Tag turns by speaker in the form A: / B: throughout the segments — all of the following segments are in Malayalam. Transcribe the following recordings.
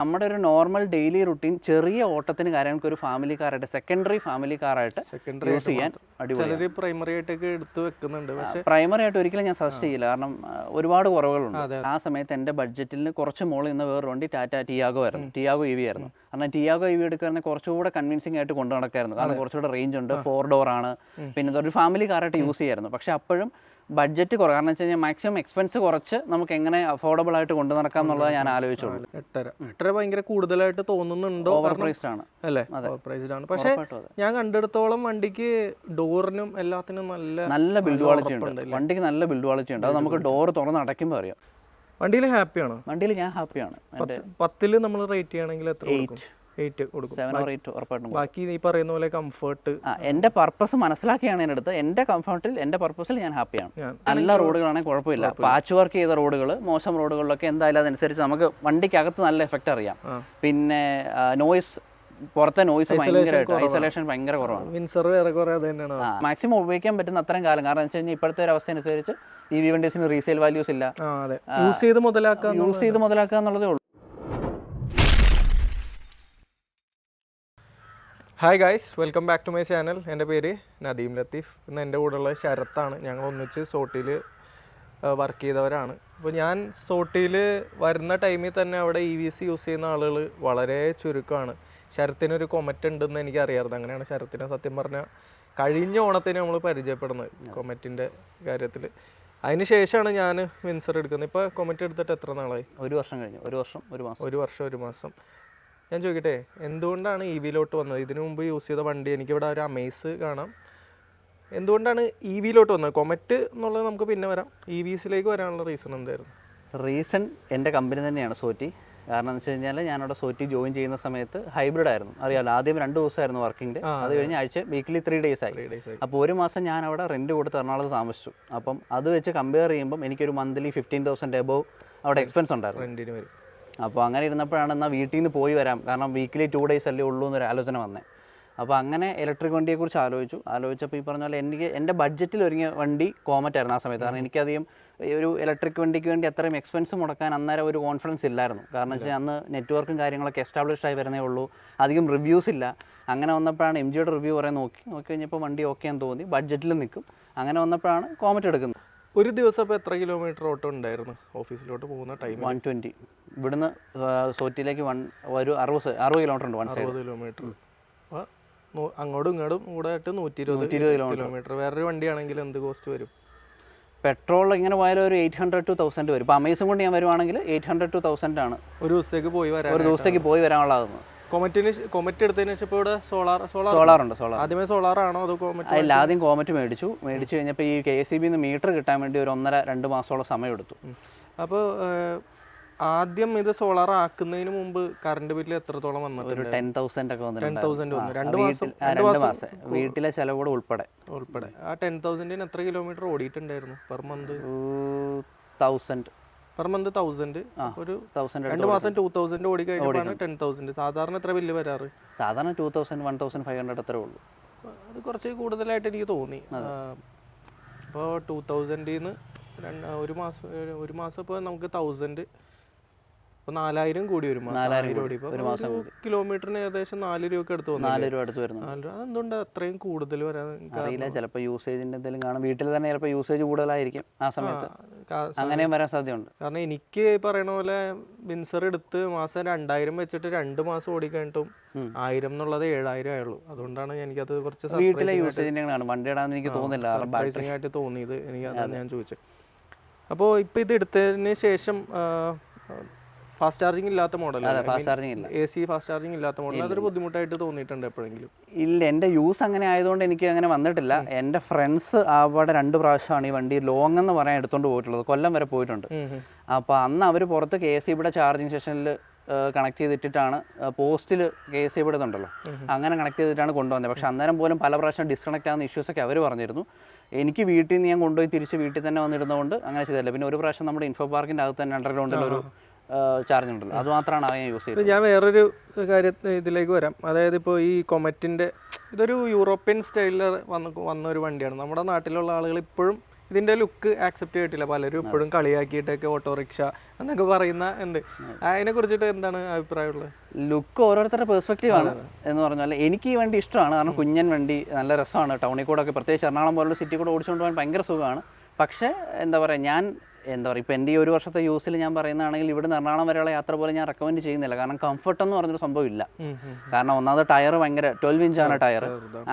A: നമ്മുടെ ഒരു നോർമൽ ഡെയിലി റുട്ടീൻ ചെറിയ ഓട്ടത്തിന് കാര്യങ്ങൾക്ക് ഒരു ഫാമിലി കാറായിട്ട് സെക്കൻഡറി ഫാമിലി കാറായിട്ട്
B: സെക്കൻഡറി
A: യൂസ് ചെയ്യാൻ അടിപൊളി
B: പ്രൈമറി ആയിട്ടൊക്കെ എടുത്ത് വെക്കുന്നുണ്ട്. പക്ഷേ
A: പ്രൈമറി ആയിട്ട് ഒരിക്കലും ഞാൻ സജസ്റ്റ് ചെയ്യില്ല. കാരണം ഒരുപാട് കുറവുകളുണ്ട്. ആ സമയത്ത് എന്റെ ബഡ്ജറ്റിൽ കുറച്ച് മുകളിൽ നിന്ന് വേറെ വണ്ടി ടാറ്റ ടിയാഗോ ആയിരുന്നു. ടിയാഗോ ഇവി വി ആയിരുന്നു. കാരണം ടിയാഗോ ഇവി വി എടുക്കുകയാണെങ്കിൽ കുറച്ചുകൂടെ കൺവിൻസിംഗ് ആയിട്ട് കൊണ്ടു നടക്കായിരുന്നു കാരണം കുറച്ചുകൂടെ റേഞ്ച് ഉണ്ട്. ഫോർ ഡോർ ആണ്. പിന്നെ ഒരു ഫാമിലി കാറായിട്ട് യൂസ് ചെയ്യായിരുന്നു. പക്ഷെ അപ്പോഴും ബഡ്ജറ്റ് കുറവ്. കാരണം വെച്ച് കഴിഞ്ഞാൽ മാക്സിമം എക്സ്പെൻസ് കുറച്ച് നമുക്ക് എങ്ങനെ അഫോർഡബിൾ ആയിട്ട് കൊണ്ടു നടക്കാം എന്നുള്ളത് ഞാൻ ആലോചിച്ചുള്ളൂ.
B: എട്ടര. എട്ടര ഭയങ്കര കൂടുതലായിട്ട് തോന്നുന്നുണ്ടോ?
A: ഓവർ പ്രൈസ്ഡ് ആണ്.
B: അല്ലേ? ഓവർ പ്രൈസ്ഡ് ആണ്. പക്ഷേ ഞാൻ കണ്ടെടുത്തോളം വണ്ടിക്ക് ഡോറിനും എല്ലാത്തിനും നല്ല
A: നല്ല ബിൽഡ് ക്വാളിറ്റി ഉണ്ട്. വണ്ടിക്ക് നല്ല ബിൽഡ് ക്വാളിറ്റി ഉണ്ട്. അത് നമുക്ക് ഡോർ തുറന്ന് അടയ്ക്കുമ്പോൾ അറിയാം.
B: വണ്ടിയിൽ ഹാപ്പിയാണോ?
A: വണ്ടിയിൽ ഞാൻ ഹാപ്പിയാണ്.
B: പത്തിൽ നമ്മൾ റേറ്റ് ചെയ്യണമെങ്കിൽ എത്ര എയ്റ്റ് കൊടുക്കും. ബാക്കി ഈ പറയുന്ന പോലെ കംഫർട്ട്
A: എന്റെ പർപ്പസ് മനസ്സിലാക്കിയാണ് എന്റെ അടുത്ത്. എന്റെ കംഫർട്ടിൽ എന്റെ പർപ്പസിൽ ഞാൻ ഹാപ്പിയാണ് നല്ല റോഡുകളാണെങ്കിൽ കുഴപ്പമില്ല. പാച്ച് വർക്ക് ചെയ്ത റോഡുകൾ മോശം റോഡുകളിലൊക്കെ എന്തായാലും അതനുസരിച്ച് നമുക്ക് വണ്ടിക്കകത്ത് നല്ല എഫക്റ്റ് അറിയാം. പിന്നെ നോയിസ് പുറത്തെ നോയ്സ് ഭയങ്കരമായിട്ട്. ഐസൊലേഷൻ ഭയങ്കര കുറവാണ്. മാക്സിമം ഉപയോഗിക്കാൻ പറ്റുന്ന അത്രയും കാലം. കാരണം വെച്ച് കഴിഞ്ഞാൽ ഇപ്പോഴത്തെ ഒരു അവസ്ഥ അനുസരിച്ച് ഈ വി വണ്ടീസിന് റീസെയിൽ വാല്യൂസ് ഇല്ല.
B: യൂസ് ചെയ്ത് മുതലാക്കുക
A: യൂസ് ചെയ്ത് മുതലാക്കുക എന്നുള്ളതേ ഉള്ളൂ.
B: Hi guys welcome back to my channel എന്റെ പേര് നദീം ലത്തീഫ്. ഇന്ന് എന്റെ കൂടെയുള്ള ശരത്താണ്. ഞങ്ങൾ ഒന്നിച്ച് സോട്ടിയിൽ വർക്ക് ചെയ്തവരാണ്. അപ്പോൾ ഞാൻ സോട്ടിയിൽ വരുന്ന ടൈമിൽ തന്നെ അവിടെ ഇ വി സി യൂസ് ചെയ്യുന്ന ആളുകൾ വളരെ ചുരുക്കമാണ്. ശരത്തിനൊരു കൊമറ്റ് ഉണ്ടെന്ന് എനിക്ക് അറിയാമായിരുന്നു അങ്ങനെയാണ് ശരത്തിനെ സത്യം പറഞ്ഞാൽ കഴിഞ്ഞ ഓണത്തിന് നമ്മൾ പരിചയപ്പെടുന്നത് കൊമറ്റിന്റെ കാര്യത്തിൽ അതിന് ശേഷമാണ് ഞാൻ വിൻസർ എടുക്കുന്നത്. ഇപ്പോൾ കൊമറ്റ് എടുത്തിട്ട് എത്ര നാളായി?
A: ഒരു വർഷം കഴിഞ്ഞു. ഒരു വർഷം ഒരു മാസം.
B: ഒരു വർഷം ഒരു മാസം. ഞാൻ ചോദിക്കട്ടെ എന്തുകൊണ്ടാണ് ഇ വിയിലോട്ട് വന്നത്? ഇതിനു മുമ്പ് യൂസ് ചെയ്ത വണ്ടി എനിക്കിവിടെ ഒരു അമേസ് കാണാം. എന്തുകൊണ്ടാണ് ഇ വിയിലോട്ട് വന്നത്? കൊമറ്റ് എന്നുള്ളത് നമുക്ക് പിന്നെ വരാം. ഇ വിസിലേക്ക് വരാനുള്ള റീസൺ എന്തായിരുന്നു?
A: റീസൺ എന്റെ കമ്പനി തന്നെയാണ് സോറ്റി. കാരണം എന്ന് വെച്ച് കഴിഞ്ഞാൽ ഞാനവിടെ സോറ്റി ജോയിൻ ചെയ്യുന്ന സമയത്ത് ഹൈബ്രിഡ് ആയിരുന്നു. അറിയാലോ ആദ്യം രണ്ട് ദിവസമായിരുന്നു വർക്കിംഗ് ഡേ അത് കഴിഞ്ഞ ആഴ്ച വീക്കിലി ത്രീ ഡേയ്സ് ആയി. അപ്പോൾ ഒരു മാസം ഞാൻ അവിടെ റെന്റ് കൊടുത്ത് എറണാകുളത്ത് താമസിച്ചു. അപ്പം അത് വെച്ച് കമ്പയർ ചെയ്യുമ്പം എനിക്കൊരു മന്ത്ലി ഫിഫ്റ്റീൻ തൗസൻഡ് എബോവ് അവിടെ എക്സ്പെൻസ് ഉണ്ടായിരുന്നു. അപ്പോൾ അങ്ങനെ ഇരുന്നപ്പോഴാണ് എന്നാൽ വീട്ടിൽ നിന്ന് പോയി വരാം. കാരണം വീക്കിലി ടു ഡേയ്സ് അല്ലേ ഉള്ളൂ എന്നൊരു ആലോചന വന്നേ. അപ്പോൾ അങ്ങനെ ഇലക്ട്രിക് വണ്ടിയെക്കുറിച്ച് ആലോചിച്ചു. ആലോചിച്ചപ്പോൾ ഈ പറഞ്ഞ പോലെ എനിക്ക് എന്റെ ബഡ്ജറ്റിൽ ഒരുങ്ങിയ വണ്ടി കോമറ്റ് ആയിരുന്നു ആ സമയത്ത്. കാരണം എനിക്കധികം ഒരു ഇലക്ട്രിക് വണ്ടിക്ക് വേണ്ടി അത്രയും എക്സ്പെൻസ് മുടക്കാൻ അന്നേരം ഒരു കോൺഫിഡൻസ് ഇല്ലായിരുന്നു. കാരണം വെച്ചാൽ അന്ന് നെറ്റ്വർക്കും കാര്യങ്ങളൊക്കെ എസ്റ്റാബ്ലിഷ് ആയി വരുന്നേ ഉള്ളൂ. അധികം റിവ്യൂസ് ഇല്ല. അങ്ങനെ വന്നപ്പോഴാണ് എം ജിയുടെ റിവ്യൂ കുറേ നോക്കി. നോക്കി കഴിഞ്ഞപ്പോൾ വണ്ടി ഓക്കെ എന്ന് തോന്നി. ബഡ്ജറ്റിൽ നിൽക്കും. അങ്ങനെ വന്നപ്പോഴാണ് കോമറ്റ് എടുക്കുന്നത്.
B: ഒരു ദിവസം അപ്പോൾ എത്ര കിലോമീറ്റർ ഓട്ടോ ഉണ്ടായിരുന്നു? ഓഫീസിലോട്ട് പോകുന്ന ടൈം
A: വൺ ട്വന്റി ഇവിടുന്ന് സോറ്റിയിലേക്ക് വൺ ഒരു അറുപത് അറുപത് കിലോമീറ്റർ ഉണ്ട് വൺ
B: അറുപത് കിലോമീറ്റർ അപ്പോൾ അങ്ങോട്ടും ഇങ്ങോട്ടും കൂടെ ആയിട്ട് നൂറ്റി ഇരുപത്. കിലോമീറ്റർ വേറൊരു വണ്ടിയാണെങ്കിൽ എന്ത് കോസ്റ്റ് വരും?
A: പെട്രോൾ ഇങ്ങനെ പോയാലും ഒരു എയ്റ്റ് ഹൺഡ്രഡ് ടു തൗസൻഡ് വരും. ഇപ്പോൾ അമേസും കൊണ്ട് ഞാൻ വരുവാണെങ്കിൽ എയ്റ്റ് ഹൺഡ്രഡ് ടു തൗസൻഡ് ആണ്.
B: ഒരു ദിവസത്തേക്ക് പോയി വരാൻ
A: ഒരു ദിവസത്തേക്ക് പോയി വരാനുള്ളതാകുന്നത്
B: കൊമറ്റിന് കോമറ്റ് എടുത്തതിന് ശേഷം ഇവിടെ സോളാർ സോളാർ
A: സോളാർ ഉണ്ട് സോളാർ.
B: ആദ്യമേ സോളാർ ആണോ അതോ കോമറ്റ്
A: അല്ല ആദ്യം കോമറ്റ് മേടിച്ചു. മേടിച്ചു കഴിഞ്ഞപ്പോൾ ഈ കെ എസ് സി ബിന്ന് മീറ്റർ കിട്ടാൻ വേണ്ടി ഒരു ഒന്നര രണ്ട് മാസത്തോളം സമയം എടുത്തു
B: അപ്പോൾ ആദ്യം ഇത് സോളാർ ആക്കുന്നതിന് മുമ്പ് കറണ്ട് ബില്ല് എത്രത്തോളം
A: ഒരു
B: വന്നിട്ടുണ്ട്
A: ടെൻ തൗസൻഡ് ഒക്കെ
B: ടെൻ തൗസൻഡ് വന്നു. രണ്ട് മാസം
A: രണ്ട് മാസം വീട്ടിലെ ചെലവോട് ഉൾപ്പെടെ.
B: ഉൾപ്പെടെ. ആ ടെൻ തൗസൻഡിന് എത്ര kilometre ഓടിയിട്ടുണ്ടായിരുന്നു? Per month?
A: Thousand.
B: Per month thousand ഒരു രണ്ട് മാസം ടൂ തൗസൻഡ് ഓടി കഴിഞ്ഞാണ് ടെൻ തൗസൻഡ് സാധാരണ എത്ര ബില്ല് വരാറ്?
A: സാധാരണ two thousand one thousand five hundred അത്രേ ഉള്ളൂ.
B: അത് കുറച്ച് കൂടുതലായിട്ട് എനിക്ക് തോന്നി. അപ്പോൾ ടൂ തൗസൻഡിന്ന് ഒരു മാസം ഒരു മാസം ഇപ്പോൾ നമുക്ക് തൗസൻഡ് ഇപ്പോൾ നാലായിരം കൂടി ഒരു മാസം. കിലോമീറ്ററിന് ഏകദേശം നാല് രൂപ അടുത്ത്
A: നാല് രൂപ അടുത്ത് വരുന്നു.
B: നാല് രൂപ. അതെന്തുകൊണ്ട് അത്രയും കൂടുതൽ വരാൻ
A: അറിയില്ല. ചിലപ്പോൾ യൂസേജിന്റെ എന്തെങ്കിലും കാണും. വീട്ടിൽ തന്നെ ചിലപ്പോൾ യൂസേജ് കൂടുതലായിരിക്കും ആ സമയത്ത്.
B: അങ്ങനെ
A: അങ്ങനെയും വരാൻ സാധ്യതയുണ്ട്.
B: കാരണം എനിക്ക് പറയണ പോലെ വിൻസർ എടുത്ത് മാസം രണ്ടായിരം വെച്ചിട്ട് രണ്ട് മാസം ഓടിക്കഴിഞ്ഞിട്ടും ആയിരം എന്നുള്ളത് ഏഴായിരം ആയുള്ളൂ. അതുകൊണ്ടാണ് എനിക്കത് കുറച്ച്
A: വീട്ടിലെ യൂസേജിന്റെ വണ്ടി ഇടാന്ന് എനിക്ക് തോന്നില്ല
B: സർപ്രൈസിംഗ് ആയിട്ട് തോന്നിയത് എനിക്ക് അതാണ് ഞാൻ ചോദിച്ചത് അപ്പോൾ ഇപ്പോൾ ഇത് എടുത്തതിന് ശേഷം ഫാസ്റ്റ് ചാർജിംഗ് ഇല്ലാത്ത മോഡൽ
A: അതെ ഫാസ്റ്റ് ചാർജിംഗ് ഇല്ല.
B: എ സി ഫാസ്റ്റ് ചാർജിംഗ് ഇല്ലാത്ത മോഡൽ അതൊരു ബുദ്ധിമുട്ടായിട്ട് തോന്നിയിട്ടുണ്ട് എപ്പോഴെങ്കിലും.
A: ഇല്ല എന്റെ യൂസ് അങ്ങനെ ആയതുകൊണ്ട് എനിക്ക് അങ്ങനെ വന്നിട്ടില്ല. എന്റെ ഫ്രണ്ട്സ് അവിടെ രണ്ട് പ്രാവശ്യമാണ് ഈ വണ്ടി ലോങ് എന്ന് പറയാൻ എടുത്തുകൊണ്ട് പോയിട്ടുള്ളത്. കൊല്ലം വരെ പോയിട്ടുണ്ട്. അപ്പോൾ അന്ന് അവർ പുറത്ത് കെ എസ് ഇവിടെ ചാർജിങ് സ്റ്റേഷനിൽ കണക്ട് ചെയ്തിട്ടാണ് പോസ്റ്റിൽ കെ എസ് ഇവിടെ ഉണ്ടല്ലോ അങ്ങനെ കണക്ട് ചെയ്തിട്ടാണ് കൊണ്ടുവന്നത്. പക്ഷെ അന്നേരം പോലും പല പ്രാവശ്യം ഡിസ്കണക്ട് ആവുന്ന ഇഷ്യൂസ് ഒക്കെ അവർ പറഞ്ഞിരുന്നു. എനിക്ക് വീട്ടിൽ നിന്ന് ഞാൻ കൊണ്ടുപോയി തിരിച്ച് വീട്ടിൽ തന്നെ വന്നിരുന്നതുകൊണ്ട് അങ്ങനെ ചെയ്തില്ല പിന്നെ ഒരു പ്രാവശ്യം നമ്മുടെ ഇൻഫോ പാർക്കിന്റെ അകത്ത് തന്നെ അണ്ടർഗ്രൗണ്ടിൽ ഒരു ചാർജ് ഉണ്ടല്ലോ. അത് മാത്രമാണ് അവൻ യൂസ് ചെയ്യുന്നത്
B: ഞാൻ വേറൊരു കാര്യം ഇതിലേക്ക് വരാം. അതായത് ഇപ്പോൾ ഈ കൊമറ്റിന്റെ ഇതൊരു യൂറോപ്യൻ സ്റ്റൈലിൽ വന്ന് വന്ന ഒരു വണ്ടിയാണ്. നമ്മുടെ നാട്ടിലുള്ള ആളുകൾ ഇപ്പോഴും ഇതിന്റെ ലുക്ക് ആക്സെപ്റ്റ് ചെയ്തിട്ടില്ല. പലരും ഇപ്പോഴും കളിയാക്കിയിട്ടൊക്കെ ഓട്ടോറിക്ഷ എന്നൊക്കെ പറയുന്ന ഉണ്ട്. അതിനെ കുറിച്ചിട്ട് എന്താണ് അഭിപ്രായമുള്ളത്?
A: ലുക്ക് ഓരോരുത്തരുടെ പെർസ്പെക്റ്റീവ് ആണ് എന്ന് പറഞ്ഞാൽ എനിക്ക് ഈ വണ്ടി ഇഷ്ടമാണ്. കാരണം കുഞ്ഞൻ വണ്ടി നല്ല രസമാണ്. ടൗണിൽ കൂടെ ഒക്കെ പ്രത്യേകിച്ച് എറണാകുളം പോലുള്ള സിറ്റി കൂടെ ഓടിച്ചുകൊണ്ട് പോകാൻ ഭയങ്കര സുഖമാണ്. പക്ഷേ എന്താ പറയുക ഞാൻ എന്താ പറയുക ഇപ്പോൾ എന്റെ ഈ ഒരു വർഷത്തെ യൂസിൽ ഞാൻ പറയുന്നതാണെങ്കിൽ ഇവിടുന്ന് എറണാകുളം വരെയുള്ള യാത്ര പോലും ഞാൻ റെക്കമെൻഡ് ചെയ്യുന്നില്ല. കാരണം കംഫർട്ട് എന്ന് പറഞ്ഞൊരു സംഭവം ഇല്ല കാരണം ഒന്നാമത് ടയർ ഭയങ്കര ട്വൽവ് ഇഞ്ചാണ് ടയർ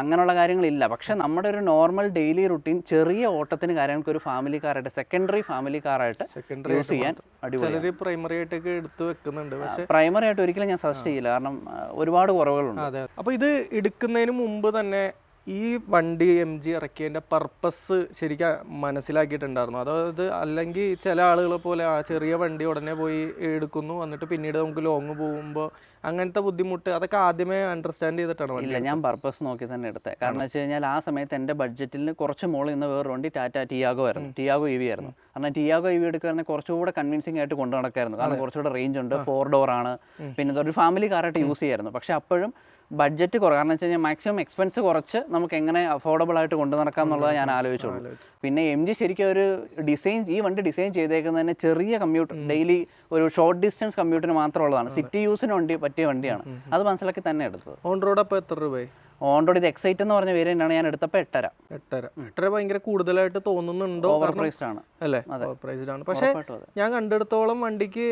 A: അങ്ങനെയുള്ള കാര്യങ്ങളില്ല. പക്ഷെ നമ്മുടെ ഒരു നോർമൽ ഡെയിലി റുട്ടീൻ ചെറിയ ഓട്ടത്തിന് കാര്യങ്ങൾക്ക് ഒരു ഫാമിലി കാറായിട്ട് സെക്കൻഡറി ഫാമിലി കാറായിട്ട് യൂസ് ചെയ്യാൻ അടിപൊളി
B: പ്രൈമറി ആയിട്ടൊക്കെ എടുത്ത് വെക്കുന്നുണ്ട്.
A: പ്രൈമറി ആയിട്ട് ഒരിക്കലും ഞാൻ സജസ്റ്റ് ചെയ്യില്ല. കാരണം ഒരുപാട് കുറവുകളുണ്ട്.
B: അപ്പോൾ അപ്പൊ ഇത് എടുക്കുന്നതിന് മുമ്പ് തന്നെ ഈ വണ്ടി എം ജി ഇറക്കിയതിന്റെ പർപ്പസ് ശരിക്കും മനസ്സിലാക്കിയിട്ടുണ്ടായിരുന്നു. അതായത് അല്ലെങ്കിൽ ചില ആളുകളെ പോലെ ആ ചെറിയ വണ്ടി ഉടനെ പോയി എടുക്കുന്നു. എന്നിട്ട് പിന്നീട് നമുക്ക് ലോങ് പോകുമ്പോൾ അങ്ങനത്തെ ബുദ്ധിമുട്ട് അതൊക്കെ ആദ്യമേ അണ്ടർസ്റ്റാൻഡ് ചെയ്തിട്ടാണ്
A: ഇല്ല ഞാൻ പർപ്പസ് നോക്കി തന്നെ എടുത്തത് കാരണം വെച്ച് കഴിഞ്ഞാൽ ആ സമയത്ത് എന്റെ ബഡ്ജറ്റിൽ കുറച്ച് മുകളിൽ നിന്ന് വേറെ വണ്ടി ടാറ്റ ടിയാഗോ ആയിരുന്നു. ടിയാഗോ ഇ വി ആയിരുന്നു. കാരണം ടിയാഗോ ഇ വി എടുക്കുകയാണെങ്കിൽ കുറച്ചുകൂടെ കൺവിൻസിംഗ് ആയിട്ട് കൊണ്ടു നടക്കായിരുന്നു. കാരണം കുറച്ചുകൂടെ റേഞ്ച് ഉണ്ട്. ഫോർ ഡോർ ആണ്. പിന്നെ ഒരു ഫാമിലി കാറായിട്ട് യൂസ് ചെയ്യായിരുന്നു. പക്ഷെ അപ്പോഴും ബഡ്ജറ്റ് കുറവ്. കാരണം വെച്ച് കഴിഞ്ഞാൽ മാക്സിമം എക്സ്പെൻസ് കുറച്ച് നമുക്ക് എങ്ങനെ അഫോർഡബിൾ ആയിട്ട് കൊണ്ടു നടക്കാം എന്നുള്ളത് ഞാൻ ആലോചിച്ചുള്ളൂ. പിന്നെ എം ജി ശരിക്കും ഒരു ഡിസൈൻ ഈ വണ്ടി ഡിസൈൻ ചെയ്തേക്കുന്നത് തന്നെ ചെറിയ കമ്മ്യൂട്ട് ഡെയിലി ഒരു ഷോർട്ട് ഡിസ്റ്റൻസ് കമ്മ്യൂട്ടിന് മാത്രമുള്ളതാണ്. സിറ്റി യൂസിന് വണ്ടി പറ്റിയ വണ്ടിയാണ്. അത് മനസ്സിലാക്കി തന്നെ എടുത്തത്.
B: ഓൺ റോഡ് അപ്പോൾ എത്ര രൂപയായി?
A: ഓൺ റോഡ് ഇത് എക്സൈറ്റ് എന്ന് പറഞ്ഞ പേര് ആണ് ഞാൻ എടുത്തപ്പോൾ എട്ടര.
B: എട്ടര. എട്ടര ഭയങ്കര കൂടുതലായിട്ട് തോന്നുന്നുണ്ടോ?
A: ഓവർ പ്രൈസ്ഡ് ആണ്.
B: അല്ലേ? ഓവർ പ്രൈസ്ഡ് ആണ്. പക്ഷേ ഞാൻ കണ്ടെടുത്തോളം വണ്ടിക്ക്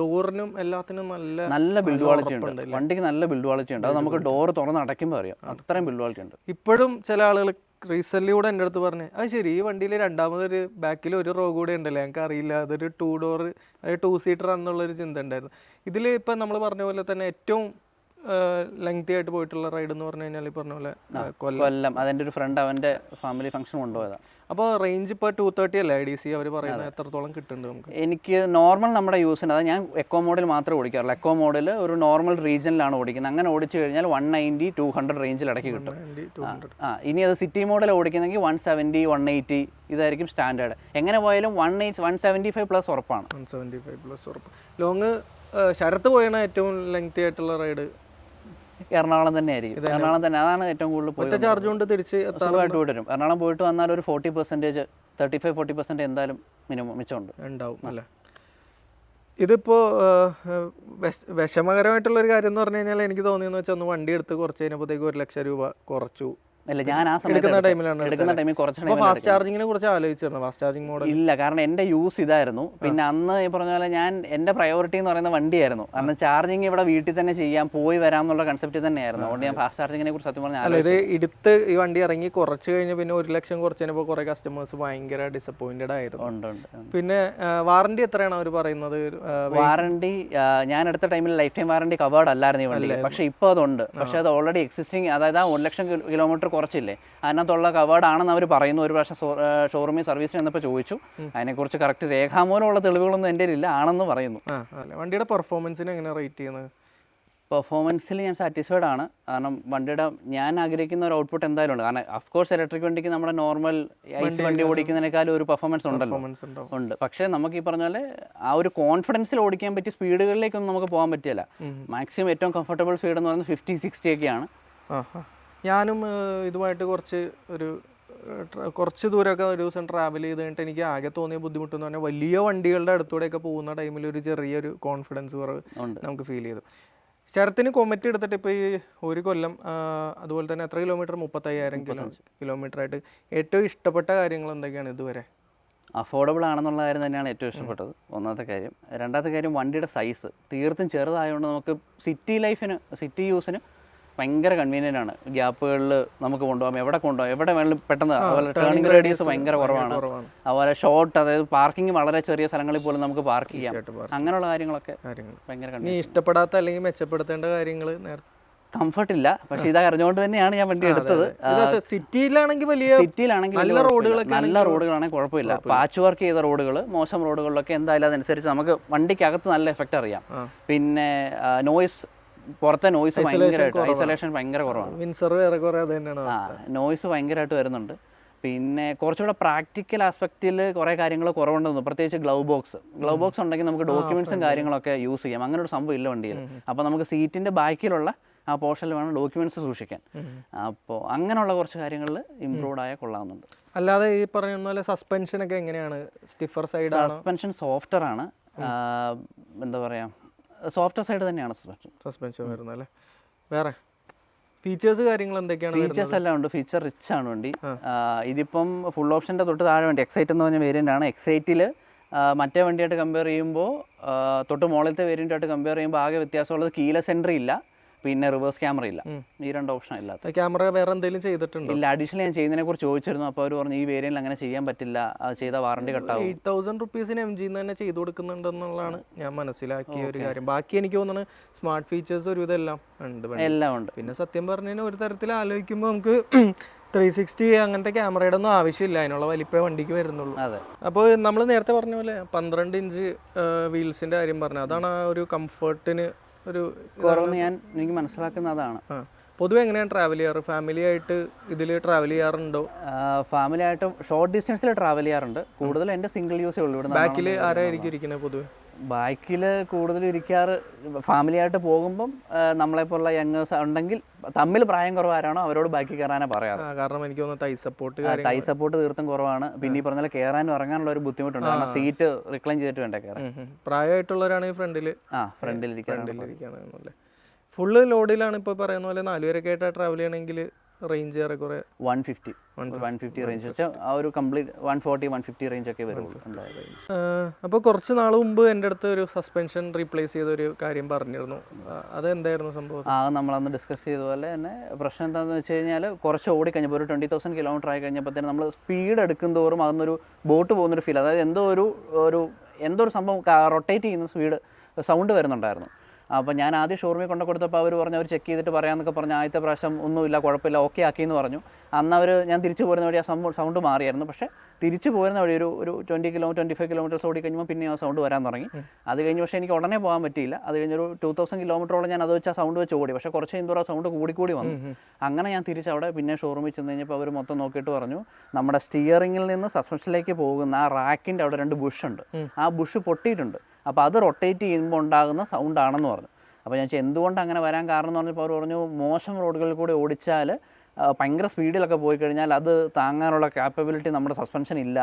B: ഡോറിനും എല്ലാത്തിനും നല്ല
A: നല്ല ബിൽഡ് ക്വാളിറ്റി ഉണ്ട്. വണ്ടിക്ക് നല്ല ബിൽഡ് ക്വാളിറ്റി ഉണ്ട്. അത് നമുക്ക് ഡോർ തുറന്ന് അടയ്ക്കുമ്പോൾ അറിയാം. അത്രയും ബിൽഡ് ക്വാളിറ്റി ഉണ്ട്.
B: ഇപ്പോഴും ചില ആളുകൾ റീസെന്റ് കൂടെ എന്റെ അടുത്ത് പറഞ്ഞു അത് ശരി ഈ വണ്ടിയിൽ രണ്ടാമതൊരു ബാക്കിൽ ഒരു റോ കൂടെ ഉണ്ടല്ലേ? ഞങ്ങൾക്ക് അറിയില്ല. അതൊരു ടൂ ഡോർ അതായത് ടൂ സീറ്റർ എന്നുള്ളൊരു ചിന്ത ഉണ്ടായിരുന്നു. ഇതിൽ ഇപ്പം നമ്മൾ പറഞ്ഞ പോലെ തന്നെ ഏറ്റവും ലെങ്തി ആയിട്ട് പോയിട്ടുള്ള റൈഡ് എന്ന് പറഞ്ഞു കഴിഞ്ഞാൽ ഈ പറഞ്ഞ പോലെ കൊല്ലം.
A: അതെന്റെ ഒരു ഫ്രണ്ട് അവന്റെ ഫാമിലി ഫംഗ്ഷൻ കൊണ്ടുപോയതാണ്
B: അപ്പോൾ റേഞ്ച് ഇപ്പോൾ ടു തേർട്ടി അല്ലേ ഐ ഡി സി അവർ പറയുന്നത് എത്രത്തോളം കിട്ടുന്നുണ്ട് നമുക്ക്?
A: എനിക്ക് നോർമൽ നമ്മുടെ യൂസിന് അതായത് ഞാൻ എക്കോ മോഡൽ മാത്രമേ ഓടിക്കാറുള്ളൂ. എക്കോ മോഡൽ ഒരു നോർമൽ റീജിയനിലാണ് ഓടിക്കുന്നത്. അങ്ങനെ ഓടിച്ചു കഴിഞ്ഞാൽ വൺ നയന്റി ടു ഹൺഡ്രഡ് റേഞ്ചിൽ ഇടയ്ക്ക് കിട്ടും. ആ ഇനി അത് സിറ്റി മോഡൽ ഓടിക്കുന്നെങ്കിൽ വൺ സെവന്റി വൺ എയ്റ്റി ഇതായിരിക്കും സ്റ്റാൻഡേർഡ് എങ്ങനെ പോയാലും one eight one seventy five plus ഉറപ്പാണ്.
B: വൺ സെവന്റി ഫൈവ് പ്ലസ് ഉറപ്പ് ലോങ് ശരത്ത് പോയാണ് ഏറ്റവും ലെങ്തി ആയിട്ടുള്ള റൈഡ്
A: എറണാകുളം തന്നെ ആയിരിക്കും എറണാകുളം തന്നെ. അതാണ് ഏറ്റവും കൂടുതൽ പോയി
B: ചാർജ് കൊണ്ട് തിരിച്ച്
A: സുഖമായിട്ട് പോയിട്ട് വരും എറണാകുളം പോയിട്ട് വന്നാൽ ഒരു forty percentage thirty five forty percent എന്തായാലും മിനിമം മിച്ചമുണ്ട്.
B: ഉണ്ടാവും അല്ലേ? ഇതിപ്പോ വിഷമകരമായിട്ടുള്ള ഒരു കാര്യം എന്ന് പറഞ്ഞു കഴിഞ്ഞാൽ എനിക്ക് തോന്നിയെന്ന് വെച്ചാൽ ഒന്ന് വണ്ടി എടുത്ത് കുറച്ച് കഴിഞ്ഞപ്പോഴത്തേക്ക് ഒരു ലക്ഷം രൂപ കുറച്ചു.
A: അല്ല ഞാൻ ആ സമയത്ത്
B: എടുക്കുന്ന ടൈമിലാണ്
A: എടുക്കുന്ന ടൈമിൽ കുറച്ച്
B: ഫാസ്റ്റ് ചാർജിങ്ങിനെ കുറിച്ച് ആലോചിച്ചിരുന്നു ഫാസ്റ്റ് ചാർജിങ് മോഡൽ
A: ഇല്ല കാരണം എന്റെ യൂസ് ഇതായിരുന്നു. പിന്നെ അന്ന് ഈ പറഞ്ഞ പോലെ ഞാൻ എന്റെ പ്രയോറിറ്റി എന്ന് പറയുന്ന വണ്ടിയായിരുന്നു. കാരണം ചാർജിങ് ഇവിടെ വീട്ടിൽ തന്നെ ചെയ്യാം പോയി വരാം എന്നുള്ള കൺസെപ്റ്റ് തന്നെയായിരുന്നു. അതുകൊണ്ട് ഞാൻ ഫാസ്റ്റ് ചാർജിങ്ങിനെ കുറിച്ച് സത്യം പറഞ്ഞാൽ
B: ഇത് എടുത്ത് ഈ വണ്ടി ഇറങ്ങി കുറച്ച് കഴിഞ്ഞ് പിന്നെ ഒരു ലക്ഷം കുറച്ച് കഴിഞ്ഞപ്പോൾ കുറേ കസ്റ്റമേഴ്സ് ഭയങ്കര ഡിസപ്പോയിന്റഡ് ആയിരുന്നു. പിന്നെ വാറണ്ടി എത്രയാണ് അവർ പറയുന്നത്?
A: വാറണ്ടി ഞാൻ എടുത്ത ടൈമിൽ ലൈഫ് ടൈം വാറണ്ടി കവേർഡ് അല്ലായിരുന്നു ഈ വണ്ടി പക്ഷെ ഇപ്പോൾ അതുണ്ട്. പക്ഷെ അത് ഓൾറെഡി എക്സിസ്റ്റിംഗ് അതായത് ആ ഒരു ലക്ഷം കിലോമീറ്റർ കുറച്ചില്ലേ? അതിനകത്തുള്ള കവേർഡാണെന്ന് അവർ പറയുന്നു. ഒരു പ്രാവശ്യം ഷോറൂമിൽ സർവീസിന് ചെന്നപ്പോൾ ചോദിച്ചു. അതിനെക്കുറിച്ച് കറക്റ്റ് രേഖാമൂലമുള്ള തെളിവുകളൊന്നും എന്റെ ഇല്ല ആണെന്ന് പറയുന്നു.
B: വണ്ടിയുടെ പെർഫോമൻസിന് എങ്ങനെ റേറ്റ് ചെയ്യുന്നത്?
A: പെർഫോമൻസിൽ ഞാൻ സാറ്റിസ്ഫൈഡ് ആണ്. കാരണം വണ്ടിയുടെ ഞാൻ ആഗ്രഹിക്കുന്ന ഒരു ഔട്ട്പുട്ട് എന്തായാലും ഉണ്ട്. കാരണം അഫ്കോഴ്സ് ഇലക്ട്രിക് വണ്ടിക്ക് നമ്മുടെ നോർമൽ ഐസ് വണ്ടി ഓടിക്കുന്നതിനേക്കാളും ഒരു പെർഫോമൻസ് ഉണ്ടല്ലോ. ഉണ്ട്. പക്ഷേ നമുക്ക് ഈ പറഞ്ഞ പോലെ ആ ഒരു കോൺഫിഡൻസിൽ ഓടിക്കാൻ പറ്റിയ സ്പീഡുകളിലേക്കൊന്നും നമുക്ക് പോകാൻ പറ്റില്ല. മാക്സിമം ഏറ്റവും കംഫർട്ടബിൾ സ്പീഡ് എന്ന് പറയുന്നത് ഫിഫ്റ്റി സിക്സ്റ്റി ഒക്കെയാണ്.
B: ഞാനും ഇതുമായിട്ട് കുറച്ച് ഒരു കുറച്ച് ദൂരമൊക്കെ ഒരു ദിവസം ട്രാവൽ ചെയ്ത് കഴിഞ്ഞിട്ട് എനിക്ക് ആകെ തോന്നിയ ബുദ്ധിമുട്ട് എന്ന് പറഞ്ഞാൽ വലിയ വണ്ടികളുടെ അടുത്തൂടെയൊക്കെ പോകുന്ന ടൈമിൽ ഒരു ചെറിയൊരു കോൺഫിഡൻസ് കുറവ് നമുക്ക് ഫീൽ ചെയ്തു. ശരത്തിന് കൊമറ്റ് എടുത്തിട്ട് ഇപ്പോൾ ഈ ഒരു കൊല്ലം അതുപോലെ തന്നെ എത്ര കിലോമീറ്റർ മുപ്പത്തയ്യായിരം കിലോ കിലോമീറ്റർ ആയിട്ട് ഏറ്റവും ഇഷ്ടപ്പെട്ട കാര്യങ്ങൾ എന്തൊക്കെയാണ് ഇതുവരെ?
A: അഫോർഡബിൾ ആണെന്നുള്ള കാര്യം തന്നെയാണ് ഏറ്റവും ഇഷ്ടപ്പെട്ടത്. ഒന്നാമത്തെ കാര്യം. രണ്ടാമത്തെ കാര്യം വണ്ടിയുടെ സൈസ് തീർത്തും ചെറുതായതുകൊണ്ട് നമുക്ക് സിറ്റി ലൈഫിന് സിറ്റി യൂസിന് ഭയങ്കര കൺവീനിയന്റ് ആണ്. ഗ്യാപ്പുകളിൽ നമുക്ക് കൊണ്ടുപോകാം. എവിടെ കൊണ്ടുപോകാം? എവിടെ വേണമെങ്കിലും പെട്ടെന്ന് അതുപോലെ ടേണിംഗ് റേഡിയസ് ഭയങ്കര കുറവാണ്. അതുപോലെ ഷോർട്ട് അതായത് പാർക്കിംഗ് വളരെ ചെറിയ സ്ഥലങ്ങളിൽ പോലും നമുക്ക് പാർക്ക് ചെയ്യാം. അങ്ങനെയുള്ള കാര്യങ്ങളൊക്കെ ഭയങ്കര
B: ഇഷ്ടപ്പെടാത്ത അല്ലെങ്കിൽ മെച്ചപ്പെടുത്തേണ്ട കാര്യങ്ങൾ നേരത്തെ
A: കംഫർട്ട് ഇല്ല. പക്ഷെ ഇത് അറിഞ്ഞുകൊണ്ട് തന്നെയാണ് ഞാൻ വണ്ടി എടുത്തത്.
B: സിറ്റിയിലാണെങ്കിൽ വലിയ
A: സിറ്റിയിലാണെങ്കിൽ
B: നല്ല റോഡുകളൊക്കെ
A: നല്ല റോഡുകളാണെങ്കിൽ കുഴപ്പമില്ല. പാച്ച് വർക്ക് ചെയ്ത റോഡുകൾ മോശം റോഡുകളിലൊക്കെ എന്തായാലും അതനുസരിച്ച് നമുക്ക് വണ്ടിക്കകത്ത് നല്ല എഫക്റ്റ് അറിയാം. പിന്നെ നോയ്സ് പുറത്തെ നോയ്സ് ഭയങ്കരമായിട്ട് ഐസൊലേഷൻ ഭയങ്കര കുറവാണ്. നോയ്സ് ഭയങ്കരമായിട്ട് വരുന്നുണ്ട്. പിന്നെ കുറച്ചുകൂടെ പ്രാക്ടിക്കൽ ആസ്പെക്റ്റിൽ കുറേ കാര്യങ്ങൾ കുറവുണ്ടെന്ന് പ്രത്യേകിച്ച് ഗ്ലൗ ബോക്സ് ഗ്ലൗ ബോക്സ് ഉണ്ടെങ്കിൽ നമുക്ക് ഡോക്യുമെന്റ്സും കാര്യങ്ങളൊക്കെ യൂസ് ചെയ്യാം. അങ്ങനെ ഒരു സംഭവം ഇല്ല വണ്ടിയിൽ. അപ്പോൾ നമുക്ക് സീറ്റിന്റെ ബാക്കിലുള്ള ആ പോർഷനിൽ വേണം ഡോക്യുമെന്റ്സ് സൂക്ഷിക്കാൻ. അപ്പോൾ അങ്ങനെയുള്ള കുറച്ച് കാര്യങ്ങളിൽ ഇമ്പ്രൂവ് ആയ കൊള്ളാവുന്നുണ്ട്.
B: അല്ലാതെ ഈ പറയുന്ന പോലെ സസ്പെൻഷൻ ഒക്കെ എങ്ങനെയാണ്? സ്റ്റിഫർ സൈഡ്
A: സസ്പെൻഷൻ സോഫ്റ്റർ ആണ്. എന്താ പറയുക സോഫ്റ്റ്വെയർ സൈഡ് തന്നെയാണ് സസ്പെൻഷൻ
B: സസ്പെൻഷൻ വരുന്നത് അല്ലേ? വേറെ? ഫീച്ചേഴ്സ് കാര്യങ്ങൾ എന്തൊക്കെയാണ്?
A: ഫീച്ചേഴ്സ് എല്ലാം ഉണ്ട്. ഫീച്ചർ റിച്ച് ആണ് വണ്ടി. ഇതിപ്പം ഫുൾ ഓപ്ഷന്റെ തൊട്ട് താഴെ വണ്ടി. എക്സൈറ്റ് എന്ന് പറഞ്ഞ വേരിയന്റ് ആണ്. എക്സൈറ്റിൽ മറ്റേ വണ്ടിയായിട്ട് കമ്പയർ ചെയ്യുമ്പോൾ തൊട്ട് മോളിലത്തെ വേരിയന്റായിട്ട് കമ്പയർ ചെയ്യുമ്പോൾ ആകെ വ്യത്യാസമുള്ളത് കീല സെന്റർ ഇല്ല. പിന്നെ റിവേഴ്സ് ക്യാമറ ഇല്ല. ഈ രണ്ട് ഓപ്ഷൻ ഇല്ലാത്ത
B: ക്യാമറ വേറെ എന്തെങ്കിലും ചെയ്തിട്ടുണ്ട്?
A: ഇല്ല അഡീഷണൽ ഞാൻ ചെയ്യുന്നതിനെ കുറിച്ച് ചോദിച്ചിരുന്നു. അപ്പോൾ അവർ പറഞ്ഞു ഈ വേരിയന്റിൽ അങ്ങനെ ചെയ്യാൻ പറ്റില്ല. ചെയ്ത വാറണ്ടി കട്ടാവും
B: എയ്റ്റ് തൗസൻഡ് റുപ്പീസിന് എം ജിന്ന് തന്നെ ചെയ്തു കൊടുക്കുന്നുണ്ടെന്നുള്ളതാണ് ഞാൻ മനസ്സിലാക്കിയ ഒരു കാര്യം. ബാക്കി എനിക്ക് തോന്നുന്നത് സ്മാർട്ട് ഫീച്ചേഴ്സ് ഒരു ഇതെല്ലാം ഉണ്ട്
A: എല്ലാം ഉണ്ട്.
B: പിന്നെ സത്യം പറഞ്ഞാൽ ഒരു തരത്തിൽ ആലോചിക്കുമ്പോൾ നമുക്ക് ത്രീ സിക്സ്റ്റി അങ്ങനത്തെ ക്യാമറയുടെ ഒന്നും ആവശ്യമില്ല. അതിനുള്ള വലിപ്പേ വണ്ടിക്ക് വരുന്നുള്ളൂ.
A: അതെ.
B: അപ്പോൾ നമ്മൾ നേരത്തെ പറഞ്ഞ പോലെ പന്ത്രണ്ട് ഇഞ്ച് വീൽസിന്റെ കാര്യം പറഞ്ഞു അതാണ് ആ ഒരു കംഫർട്ടിന് ഒരു
A: കുറവെന്ന് ഞാൻ എനിക്ക് മനസ്സിലാക്കുന്ന അതാണ്.
B: പൊതുവെ എങ്ങനെയാണ് ട്രാവൽ ചെയ്യാറ്? ഫാമിലി ആയിട്ട് ഇതിൽ ട്രാവൽ ചെയ്യാറുണ്ടോ?
A: ഫാമിലി ആയിട്ട് ഷോർട്ട് ഡിസ്റ്റൻസിൽ ട്രാവൽ ചെയ്യാറുണ്ട്. കൂടുതൽ എന്റെ സിംഗിൾ യൂസേ ഉള്ളൂ. ഇവിടെ
B: ബാക്കിൽ ആരായിരിക്കും ഇരിക്കുന്നത് പൊതുവെ?
A: ബൈക്കിൽ കൂടുതൽ ഇരിക്കാറ് ഫാമിലി ആയിട്ട് പോകുമ്പം നമ്മളെപ്പോലുള്ള യങ്ങേഴ്സ് ഉണ്ടെങ്കിൽ തമ്മിൽ പ്രായം കുറവാരാണോ അവരോട് ബാക്കി കയറാനാണ് പറയാറ്.
B: കാരണം എനിക്ക് തോന്നുന്നു തൈ സപ്പോർട്ട്
A: തൈ സപ്പോർട്ട് തീർത്തും കുറവാണ്. പിന്നെ ഈ പറഞ്ഞാൽ കയറാനും ഇറങ്ങാനുള്ള ഒരു ബുദ്ധിമുട്ടുണ്ട്. കാരണം സീറ്റ് റിക്ലൈൻ ചെയ്തിട്ട് വേണ്ട കയറാൻ.
B: പ്രായമായിട്ടുള്ളവരാണ് ഈ ഫ്രണ്ടിൽ
A: ആ ഫ്രണ്ടിൽ
B: ഇരിക്കാൻ ഫുള്ള് ലോഡിലാണ് ഇപ്പോൾ പറയുന്ന പോലെ നാലുപേരൊക്കെ ആയിട്ട് ട്രാവൽ ചെയ്യണമെങ്കിൽ റേഞ്ച് ഏറെക്കുറെ
A: one fifty one fifty range വെച്ചാൽ ആ ഒരു complete one forty one fifty range ഒക്കെ വരുള്ളൂ
B: അപ്പോൾ കുറച്ച് നാൾ മുമ്പ് എന്റെ അടുത്ത് ഒരു സസ്പെൻഷൻ റീപ്ലേസ് ചെയ്ത ഒരു കാര്യം പറഞ്ഞിരുന്നു. അതെന്തായിരുന്നു സംഭവം?
A: ആ നമ്മളന്ന് ഡിസ്കസ് ചെയ്ത പോലെ തന്നെ പ്രശ്നം എന്താണെന്ന് വെച്ച് കഴിഞ്ഞാൽ കുറച്ച് ഓടിക്കഴിഞ്ഞപ്പോൾ ഒരു ട്വന്റി തൗസൻഡ് കിലോമീറ്റർ ആയി കഴിഞ്ഞപ്പോൾ കഴിഞ്ഞപ്പോഴത്തേനും നമ്മൾ സ്പീഡ് എടുക്കും തോറും അതൊന്നൊരു ബോട്ട് പോകുന്നൊരു ഫീൽ അതായത് എന്തോ ഒരു ഒരു എന്തോ ഒരു സംഭവം റൊട്ടേറ്റ് ചെയ്യുന്ന സ്പീഡ് സൗണ്ട് വരുന്നുണ്ടായിരുന്നു. അപ്പോൾ ഞാൻ ആദ്യം ഷോറൂമിൽ കൊണ്ട് കൊടുത്തപ്പോൾ അവർ പറഞ്ഞു അവർ ചെക്ക് ചെയ്തിട്ട് പറയാമെന്നൊക്കെ പറഞ്ഞു ആദ്യത്തെ പ്രാവശ്യം ഒന്നുമില്ല കുഴപ്പമില്ല ഓക്കെ ആക്കി എന്ന് പറഞ്ഞു. അന്ന് അവർ ഞാൻ തിരിച്ചു പോരുന്ന വഴി ആ സൗണ്ട് സൗണ്ട് മാറിയായിരുന്നു. പക്ഷേ തിരിച്ചു പോരുന്ന വഴി ഒരു ഒരു twenty kilo twenty five kilometres ഓടി കഴിഞ്ഞപ്പോൾ പിന്നെ ആ സൗണ്ട് വരാൻ തുടങ്ങി. അത് കഴിഞ്ഞ് പക്ഷേ എനിക്ക് ഉടനെ പോകാൻ പറ്റിയില്ല. അത് കഴിഞ്ഞൊരു ടൂ തൗസൻഡ് കിലോമീറ്ററോളം ഞാൻ അത് വെച്ച് ആ സൗണ്ട് വെച്ച് ഓടി. പക്ഷേ കുറച്ച് കഴിയുമ്പോൾ ആ സൗണ്ട് കൂടി കൂടി വന്നു. അങ്ങനെ ഞാൻ തിരിച്ച് അവിടെ പിന്നെ ഷോറൂമിൽ ചെന്ന് കഴിഞ്ഞപ്പോൾ അവർ മൊത്തം നോക്കിയിട്ട് പറഞ്ഞു നമ്മുടെ സ്റ്റിയറിംഗിൽ നിന്ന് സസ്പെൻഷനിലേക്ക് പോകുന്ന ആ റാക്കിന്റെ അവിടെ രണ്ട് ബുഷ് ഉണ്ട്. ആ ബുഷ് പൊട്ടിയിട്ടുണ്ട്. അപ്പോൾ അത് റൊട്ടേറ്റ് ചെയ്യുമ്പോൾ ഉണ്ടാകുന്ന സൗണ്ട് ആണെന്ന് പറഞ്ഞു. അപ്പോൾ ഞാൻ വെച്ചാൽ എന്തുകൊണ്ട് അങ്ങനെ വരാൻ കാരണം എന്ന് പറഞ്ഞപ്പോൾ അവർ പറഞ്ഞു മോശം റോഡുകളിൽ കൂടി ഓടിച്ചാൽ ഭയങ്കര സ്പീഡിലൊക്കെ പോയി കഴിഞ്ഞാൽ അത് താങ്ങാനുള്ള കാപ്പബിലിറ്റി നമ്മുടെ സസ്പെൻഷൻ ഇല്ല.